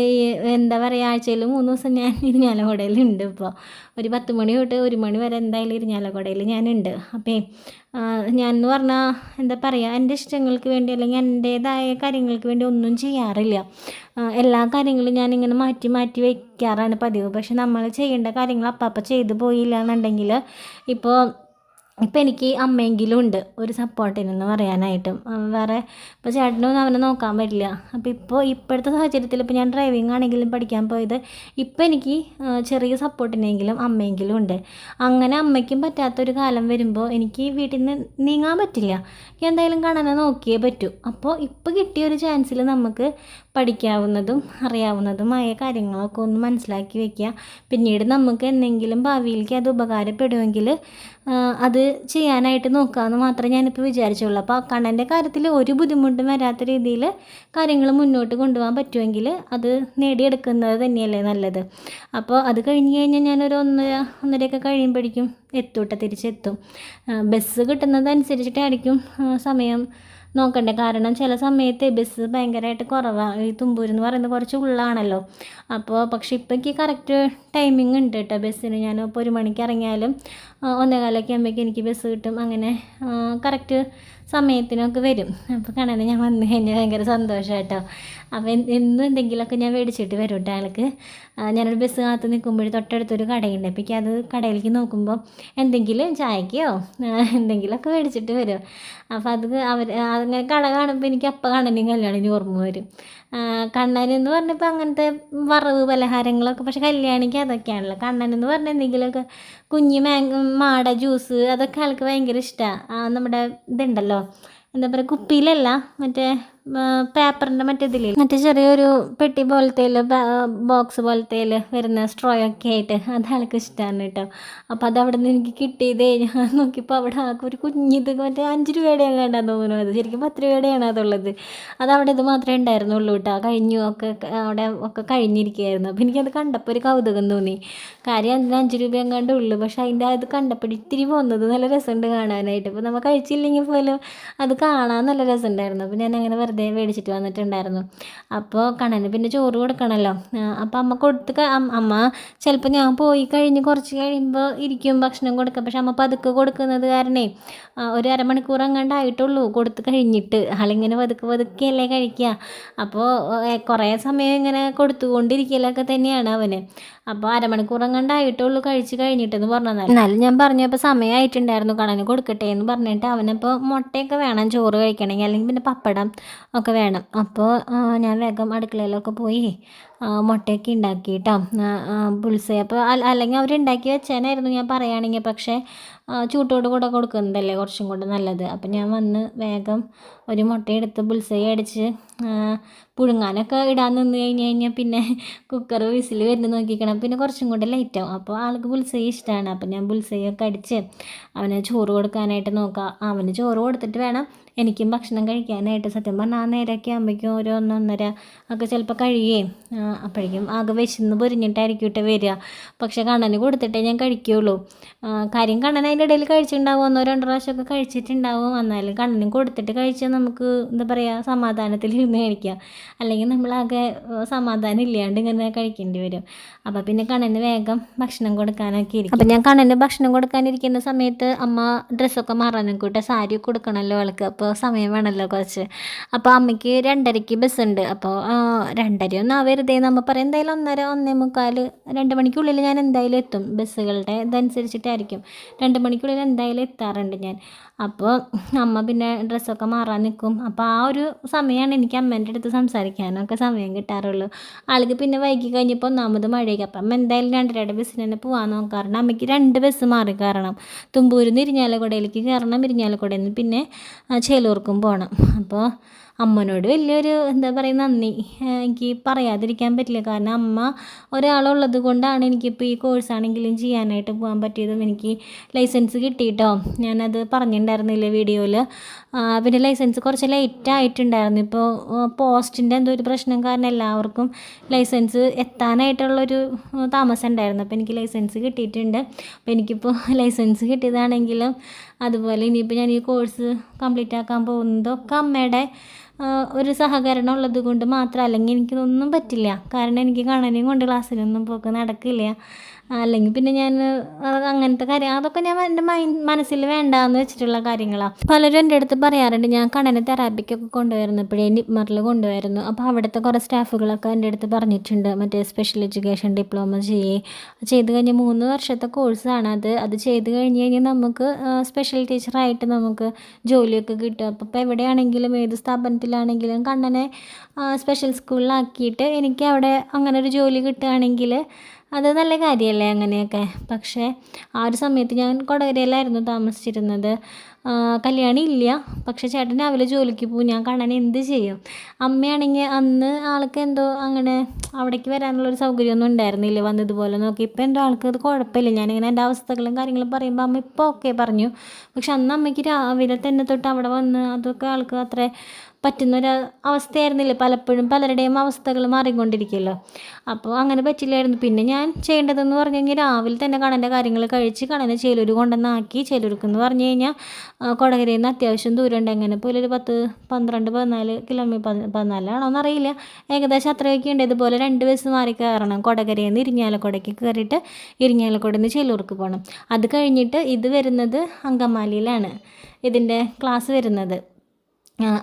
ഈ എന്താ പറയുക ആഴ്ചയിൽ മൂന്ന് ദിവസം ഞാൻ ഇരിഞ്ഞാലക്കുടയിലുണ്ട് ഇപ്പോൾ ഒരു പത്ത് മണി തൊട്ട് ഒരു മണി വരെ എന്തായാലും ഇരിഞ്ഞാലക്കുടയിൽ ഞാനുണ്ട്. അപ്പോൾ ഞാൻ എന്ന് പറഞ്ഞാൽ എന്താ പറയുക എന്റെ ഇഷ്ടങ്ങൾക്ക് വേണ്ടി അല്ലെങ്കിൽ എന്റേതായ കാര്യങ്ങൾക്ക് വേണ്ടി ഒന്നും ചെയ്യാറില്ല. എല്ലാ കാര്യങ്ങളും ഞാനിങ്ങനെ മാറ്റി മാറ്റി വയ്ക്കാറാണ് പതിവ്. പക്ഷെ നമ്മൾ ചെയ്യേണ്ട കാര്യങ്ങൾ അപ്പം അപ്പം ചെയ്തു പോയില്ല എന്നുണ്ടെങ്കിൽ ഇപ്പോൾ ഇപ്പം എനിക്ക് അമ്മയെങ്കിലും ഉണ്ട്. ഒരു സപ്പോർട്ടിനെന്ന് പറയാനായിട്ടും. വേറെ ഇപ്പോൾ ചേട്ടനൊന്നും അവനെ നോക്കാൻ പറ്റില്ല. അപ്പോൾ ഇപ്പോൾ ഇപ്പോഴത്തെ സാഹചര്യത്തിൽ ഇപ്പോൾ ഞാൻ ഡ്രൈവിംഗ് ആണെങ്കിലും പഠിക്കാൻ പോയത് ഇപ്പം എനിക്ക് ചെറിയ സപ്പോർട്ടിനെങ്കിലും അമ്മയെങ്കിലും ഉണ്ട്. അങ്ങനെ അമ്മയ്ക്കും പറ്റാത്തൊരു കാലം വരുമ്പോൾ എനിക്ക് വീട്ടിൽ നിന്ന് നീങ്ങാൻ പറ്റില്ല. എനിക്ക് എന്തായാലും കാണാനെ നോക്കിയേ പറ്റൂ. അപ്പോൾ ഇപ്പോൾ കിട്ടിയ ഒരു ചാൻസിൽ നമുക്ക് പഠിക്കാവുന്നതും അറിയാവുന്നതുമായ കാര്യങ്ങളൊക്കെ ഒന്ന് മനസ്സിലാക്കി വെക്കുക പിന്നീട് നമുക്ക് എന്തെങ്കിലും ഭാവിയിലേക്ക് അത് ഉപകാരപ്പെടുമെങ്കിൽ അത് ചെയ്യാനായിട്ട് നോക്കാമെന്ന് മാത്രമേ ഞാനിപ്പോൾ വിചാരിച്ചുള്ളൂ. അപ്പോൾ കണ്ണന്റെ കാര്യത്തിൽ ഒരു ബുദ്ധിമുട്ടും വരാത്ത രീതിയിൽ കാര്യങ്ങൾ മുന്നോട്ട് കൊണ്ടുപോകാൻ പറ്റുമെങ്കിൽ അത് നേടിയെടുക്കുന്നത് തന്നെയല്ലേ നല്ലത്. അപ്പോൾ അത് കഴിഞ്ഞ് കഴിഞ്ഞാൽ ഞാനൊരു ഒന്നര ഒന്നരയൊക്കെ കഴിയുമ്പോഴേക്കും എത്തൂട്ടെ തിരിച്ചെത്തും. ബസ് കിട്ടുന്നതനുസരിച്ചിട്ടായിരിക്കും സമയം നോക്കണ്ടേ. കാരണം ചില സമയത്ത് ബസ് ഭയങ്കരമായിട്ട് കുറവാണ് ഈ തുമ്പൂർ എന്ന് പറയുന്നത് കുറച്ച് ഉള്ളാണല്ലോ. അപ്പോൾ പക്ഷേ ഇപ്പം എനിക്ക് കറക്റ്റ് ടൈമിംഗ് ഉണ്ട് കേട്ടോ ബസ്സിന്. ഞാൻ ഇപ്പോൾ ഒരു മണിക്ക് ഇറങ്ങിയാലും ഒന്നേകാലൊക്കെ ആകുമ്പോഴേക്കും എനിക്ക് ബസ് കിട്ടും. അങ്ങനെ കറക്റ്റ് സമയത്തിനൊക്കെ വരും. അപ്പോൾ കാണാതെ ഞാൻ വന്നു കഴിഞ്ഞാൽ ഭയങ്കര സന്തോഷം കേട്ടോ അപ്പോൾ എന്നും എന്തെങ്കിലുമൊക്കെ ഞാൻ മേടിച്ചിട്ട് വരും കേട്ടോ അയാൾക്ക്. ഞാനൊരു ബസ് കാത്ത് നിൽക്കുമ്പോൾ തൊട്ടടുത്തൊരു കടയുണ്ട്. എനിക്ക് അത് കടയിലേക്ക് നോക്കുമ്പോൾ എന്തെങ്കിലും ചായക്കോ എന്തെങ്കിലുമൊക്കെ മേടിച്ചിട്ട് വരും. അപ്പോൾ അത് അവർ അങ്ങനെ കട കാണുമ്പോൾ എനിക്ക് അപ്പം കണ്ണനും കല്യാണിന് ഓർമ്മ വരും. കണ്ണൻ എന്ന് പറഞ്ഞപ്പോൾ അങ്ങനത്തെ വറവ് പലഹാരങ്ങളൊക്കെ പക്ഷെ കല്യാണിക്ക് അതൊക്കെയാണല്ലോ. കണ്ണൻ എന്ന് പറഞ്ഞ എന്തെങ്കിലുമൊക്കെ കുഞ്ഞ് മാങ്ങ മാട ജ്യൂസ് അതൊക്കെ ആൾക്ക് ഭയങ്കര ഇഷ്ടമാണ് നമ്മുടെ ഇതുണ്ടല്ലോ എന്താ പറയുക കുപ്പിയിലല്ല മറ്റേ പേപ്പറിന്റെ മറ്റേ ഇതില്ലേ? മറ്റേ ചെറിയൊരു പെട്ടി പോലത്തെ ബോക്സ് പോലത്തെ വരുന്ന സ്ട്രോ ഒക്കെ ആയിട്ട്. അത് ആൾക്ക് ഇഷ്ടമാണ് കേട്ടോ. അപ്പോൾ അത് അവിടെ നിന്ന് എനിക്ക് കിട്ടിയതേ ഞാൻ നോക്കിയപ്പോൾ അവിടെ ആൾക്ക് ഒരു കുഞ്ഞിത് മറ്റേ അഞ്ച് രൂപയുടെ കണ്ടാന്ന് തോന്നുന്നു അത്. ശരിക്കും പത്ത് രൂപയുടെയാണ് അതുള്ളത്. അത് അവിടെ ഇത് മാത്രമേ ഉണ്ടായിരുന്നുള്ളൂ കേട്ടോ. കഴിഞ്ഞു ഒക്കെ അവിടെ ഒക്കെ കഴിഞ്ഞിരിക്കുകയായിരുന്നു. അപ്പോൾ എനിക്കത് കണ്ടപ്പോൾ ഒരു കൗതുകം തോന്നി. കാര്യം അതിന് അഞ്ച് രൂപ എങ്ങാണ്ടേ ഉള്ളൂ. പക്ഷെ അതിന്റെ അത് കണ്ടപ്പോൾ ഇത്തിരി പോകുന്നത് നല്ല രസമുണ്ട് കാണാനായിട്ട്. ഇപ്പോൾ നമ്മൾ കഴിച്ചില്ലെങ്കിൽ പോലും അത് കാണാൻ നല്ല രസമുണ്ടായിരുന്നു. അപ്പോൾ ഞാൻ അങ്ങനെ വെറുതെ മേടിച്ചിട്ട് വന്നിട്ടുണ്ടായിരുന്നു. അപ്പോൾ കണ്ണന് പിന്നെ ചോറ് കൊടുക്കണമല്ലോ അപ്പോൾ അമ്മ കൊടുത്ത് അമ്മ ചിലപ്പോൾ ഞാൻ പോയി കഴിഞ്ഞ് കുറച്ച് കഴിയുമ്പോൾ ഇരിക്കും ഭക്ഷണം കൊടുക്കുക പക്ഷെ അമ്മ പതുക്കെ കൊടുക്കുന്നത് കാരണേ ഒരു അരമണിക്കൂർ അങ്ങാണ്ടായിട്ടുള്ളൂ കൊടുത്ത് കഴിഞ്ഞിട്ട്. ആളിങ്ങനെ പതുക്കെ പതുക്കെയല്ലേ കഴിക്കുക അപ്പോൾ കുറേ സമയം ഇങ്ങനെ കൊടുത്തുകൊണ്ടിരിക്കലൊക്കെ തന്നെയാണ് അവന്. അപ്പോൾ അരമണിക്കൂർ അങ്ങാണ്ടായിട്ടുള്ളൂ കഴിച്ച് കഴിഞ്ഞിട്ടെന്ന് പറഞ്ഞാൽ എന്നാലും ഞാൻ പറഞ്ഞപ്പോൾ സമയമായിട്ടുണ്ടായിരുന്നു കണന് കൊടുക്കട്ടെ എന്ന് പറഞ്ഞിട്ട് അവനപ്പോൾ മുട്ടയൊക്കെ വേണം ചോറ് കഴിക്കണമെങ്കിൽ അല്ലെങ്കിൽ പിന്നെ പപ്പടം ഒക്കെ വേണം. അപ്പോൾ ഞാൻ വേഗം അടുക്കളയിലൊക്കെ പോയി മുട്ടയൊക്കെ ഉണ്ടാക്കി കേട്ടോ പുളിസ അപ്പോൾ അല്ലെങ്കിൽ അവരുണ്ടാക്കി വെച്ചേനായിരുന്നു ഞാൻ പറയുകയാണെങ്കിൽ. പക്ഷേ ചൂട്ടോട് കൂടെ കൊടുക്കുന്നതല്ലേ കുറച്ചും കൂടെ നല്ലത്. അപ്പം ഞാൻ വന്ന് വേഗം ഒരു മുട്ടയെടുത്ത് ബുൾസൈ അടിച്ച് പുഴുങ്ങാനൊക്കെ ഇടാൻ നിന്ന് കഴിഞ്ഞ് കഴിഞ്ഞാൽ പിന്നെ കുക്കർ വിസിൽ വരുന്ന നോക്കിക്കണം. പിന്നെ കുറച്ചും കൂടെ ലൈറ്റാവും അപ്പോൾ ആൾക്ക് ബുൾസൈ ഇഷ്ടമാണ് അപ്പം ഞാൻ പുൽസൈയൊക്കെ അടിച്ച് അവന് ചോറ് കൊടുക്കാനായിട്ട് നോക്കാം. അവന് ചോറ് കൊടുത്തിട്ട് വേണം എനിക്കും ഭക്ഷണം കഴിക്കാനായിട്ട്. സത്യം പറഞ്ഞാൽ ആ നേരമൊക്കെ ആകുമ്പോഴേക്കും ഒരു ഒന്നൊന്നര ഒക്കെ ചിലപ്പോൾ കഴിയുകയും ആ, അപ്പോഴേക്കും ആകെ വിശന്ന് പൊരിഞ്ഞിട്ടായിരിക്കും ഇട്ട് വരിക. പക്ഷെ കണ്ണന് കൊടുത്തിട്ടേ ഞാൻ കഴിക്കുകയുള്ളൂ കാര്യം കണ്ണൻ അതിന്റെ ഇടയിൽ കഴിച്ചിട്ടുണ്ടാവും. ഒന്നോ രണ്ടോ പ്രാവശ്യമൊക്കെ കഴിച്ചിട്ടുണ്ടാവും. എന്നാലും കണ്ണനും കൊടുത്തിട്ട് കഴിച്ചാൽ നമുക്ക് എന്താ പറയുക സമാധാനത്തിൽ ഇരുന്ന് കഴിക്കാം. അല്ലെങ്കിൽ നമ്മളാകെ സമാധാനം ഇല്ലാണ്ട് ഇങ്ങനെ കഴിക്കേണ്ടി വരും. അപ്പോൾ പിന്നെ കണ്ണന് വേഗം ഭക്ഷണം കൊടുക്കാനൊക്കെ ഇരിക്കും. അപ്പം ഞാൻ കണ്ണന് ഭക്ഷണം കൊടുക്കാനിരിക്കുന്ന സമയത്ത് അമ്മ ഡ്രസ്സൊക്കെ മാറാനൊക്കെ കൂട്ടെ സാരി കൊടുക്കണമല്ലോ അവൾക്ക്. അപ്പോൾ സമയം വേണമല്ലോ കുറച്ച്. അപ്പോൾ അമ്മയ്ക്ക് രണ്ടരയ്ക്ക് ബസ് ഉണ്ട് അപ്പോൾ രണ്ടര ഒന്നും ആവരുതേ നമ്മൾ പറയും. എന്തായാലും ഒന്നര ഒന്നേ മുക്കാൽ രണ്ട് മണിക്കുള്ളിൽ ഞാൻ എന്തായാലും എത്തും. ബസ്സുകളുടെ ഇതനുസരിച്ചിട്ടായിരിക്കും. രണ്ട് മണിക്കുള്ളിൽ എന്തായാലും എത്താറുണ്ട് ഞാൻ. അപ്പോൾ അമ്മ പിന്നെ ഡ്രസ്സൊക്കെ മാറാൻ നിൽക്കും. അപ്പോൾ ആ ഒരു സമയമാണ് എനിക്ക് അമ്മേന്റെ അടുത്ത് സംസാരിക്കാനൊക്കെ സമയം കിട്ടാറുള്ളൂ. ആൾക്ക് പിന്നെ വൈകി കഴിഞ്ഞപ്പോൾ ഒന്നാമത് മഴയൊക്കെ അപ്പം എന്തായാലും രണ്ട് രണ്ടരയുടെ ബസ്സിന് തന്നെ പോകാൻ നോക്കാറുണ്ട് അമ്മയ്ക്ക് രണ്ട് ബസ് മാറി കയറണം തുമ്പൂരിൽ നിന്ന് ഇരിഞ്ഞാലക്കുടയിലേക്ക് കയറണം ഇരിഞ്ഞാലക്കുടയിൽ നിന്ന് പിന്നെ ചേലൂർക്കും പോകണം അപ്പോൾ അമ്മനോട് വലിയൊരു എന്താ പറയുക നന്ദി എനിക്ക് പറയാതിരിക്കാൻ പറ്റില്ല. കാരണം അമ്മ ഒരാളുള്ളത് കൊണ്ടാണ് എനിക്കിപ്പോൾ ഈ കോഴ്സാണെങ്കിലും ചെയ്യാനായിട്ട് പോകാൻ പറ്റിയതും എനിക്ക് ലൈസൻസ് കിട്ടിയിട്ടോ. ഞാനത് പറഞ്ഞിട്ടുണ്ടായിരുന്നില്ല വീഡിയോയിൽ പിന്നെ ലൈസൻസ് കുറച്ച് ലേറ്റ് ആയിട്ടുണ്ടായിരുന്നു. ഇപ്പോൾ പോസ്റ്റിന്റെ എന്തോ ഒരു പ്രശ്നം കാരണം എല്ലാവർക്കും ലൈസൻസ് എത്താനായിട്ടുള്ളൊരു താമസം ഉണ്ടായിരുന്നു. അപ്പോൾ എനിക്ക് ലൈസൻസ് കിട്ടിയിട്ടുണ്ട്. അപ്പോൾ എനിക്കിപ്പോൾ ലൈസൻസ് കിട്ടിയതാണെങ്കിലും അതുപോലെ ഇനിയിപ്പോൾ ഞാൻ ഈ കോഴ്സ് കംപ്ലീറ്റ് ആക്കാൻ പോകുന്നതൊക്കെ അമ്മയുടെ ഒരു സഹകരണം ഉള്ളത് കൊണ്ട് മാത്രം അല്ലെങ്കിൽ എനിക്കിതൊന്നും പറ്റില്ല. കാരണം എനിക്ക് കണ്ണനെയും കൊണ്ട് ക്ലാസ്സിലൊന്നും പോക്ക് നടക്കില്ല. അല്ലെങ്കിൽ പിന്നെ ഞാൻ അങ്ങനത്തെ കാര്യം അതൊക്കെ ഞാൻ എന്റെ മൈൻഡ് മനസ്സിൽ വേണ്ടാന്ന് വെച്ചിട്ടുള്ള കാര്യങ്ങളാണ് പലരും എന്റെ അടുത്ത് പറയാറുണ്ട് ഞാൻ കണ്ണനെ തെറാപ്പിക്കൊക്കെ കൊണ്ടുവരുന്നപ്പോഴേ നിപ്മറിൽ കൊണ്ടുവരുന്നു. അപ്പോൾ അവിടുത്തെ കുറേ സ്റ്റാഫുകളൊക്കെ എന്റെ അടുത്ത് പറഞ്ഞിട്ടുണ്ട് മറ്റേ സ്പെഷ്യൽ എഡ്യൂക്കേഷൻ ഡിപ്ലോമ ചെയ്യേ. ചെയ്ത് കഴിഞ്ഞ് മൂന്ന് വർഷത്തെ കോഴ്സാണ് അത്. അത് ചെയ്ത് കഴിഞ്ഞ് കഴിഞ്ഞാൽ നമുക്ക് സ്പെഷ്യൽ ടീച്ചറായിട്ട് നമുക്ക് ജോലിയൊക്കെ കിട്ടും. അപ്പോൾ ഇപ്പോൾ എവിടെയാണെങ്കിലും ഏത് സ്ഥാപനത്തിലാണെങ്കിലും കണ്ണനെ സ്പെഷ്യൽ സ്കൂളിലാക്കിയിട്ട് എനിക്ക് അവിടെ അങ്ങനെ ഒരു ജോലി കിട്ടുകയാണെങ്കിൽ അത് നല്ല കാര്യമല്ലേ അങ്ങനെയൊക്കെ. പക്ഷേ ആ ഒരു സമയത്ത് ഞാൻ കൊടകരയിലായിരുന്നു താമസിച്ചിരുന്നത്. കല്യാണം ഇല്ല. പക്ഷേ ചേട്ടൻ രാവിലെ ജോലിക്ക് പോകും ഞാൻ കാണാൻ എന്ത് ചെയ്യും? അമ്മയാണെങ്കിൽ അന്ന് ആൾക്ക് എന്തോ അങ്ങനെ അവിടേക്ക് വരാനുള്ളൊരു സൗകര്യമൊന്നും ഉണ്ടായിരുന്നില്ല. വന്നതുപോലെ നോക്കി. ഇപ്പം എന്റെ ആൾക്ക് അത് കുഴപ്പമില്ല. ഞാനിങ്ങനെ എന്റെ അവസ്ഥകളും കാര്യങ്ങളും പറയുമ്പോൾ അമ്മ ഇപ്പോൾ ഓക്കെ പറഞ്ഞു. പക്ഷെ അന്ന് അമ്മയ്ക്ക് രാവിലെ തന്നെ തൊട്ട് അവിടെ വന്ന് അതൊക്കെ ആൾക്ക് അത്ര പറ്റുന്നൊരു അവസ്ഥയായിരുന്നില്ല പലപ്പോഴും പലരുടെയും അവസ്ഥകൾ മാറിക്കൊണ്ടിരിക്കുമല്ലോ. അപ്പോൾ അങ്ങനെ പറ്റില്ലായിരുന്നു. പിന്നെ ഞാൻ ചെയ്യേണ്ടതെന്ന് പറഞ്ഞു കഴിഞ്ഞാൽ രാവിലെ തന്നെ കണന്റെ കാര്യങ്ങൾ കഴിച്ച് കണനെ ചേലൂർ കൊണ്ടുവന്നാക്കി ചേലൂർക്കെന്ന് പറഞ്ഞു കഴിഞ്ഞാൽ കൊടകരയിൽ നിന്ന് അത്യാവശ്യം ദൂരമുണ്ട്. എങ്ങനെ പോലെ ഒരു പത്ത് പന്ത്രണ്ട് പതിനാല് കിലോമീറ്റർ പതിനാലാണോ എന്നറിയില്ല ഏകദേശം അത്രയൊക്കെ ഉണ്ട്. ഇതുപോലെ രണ്ട് ബസ് മാറി കയറണം. കൊടകരയിൽ നിന്ന് ഇരിഞ്ഞാലക്കുടയ്ക്ക് കയറിയിട്ട് ഇരിഞ്ഞാലക്കുടയിൽ നിന്ന് ചേലൂർക്ക് പോകണം. അത് കഴിഞ്ഞിട്ട് ഇത് വരുന്നത് അങ്കമാലിയിലാണ്. ഇതിന്റെ ക്ലാസ് വരുന്നത്.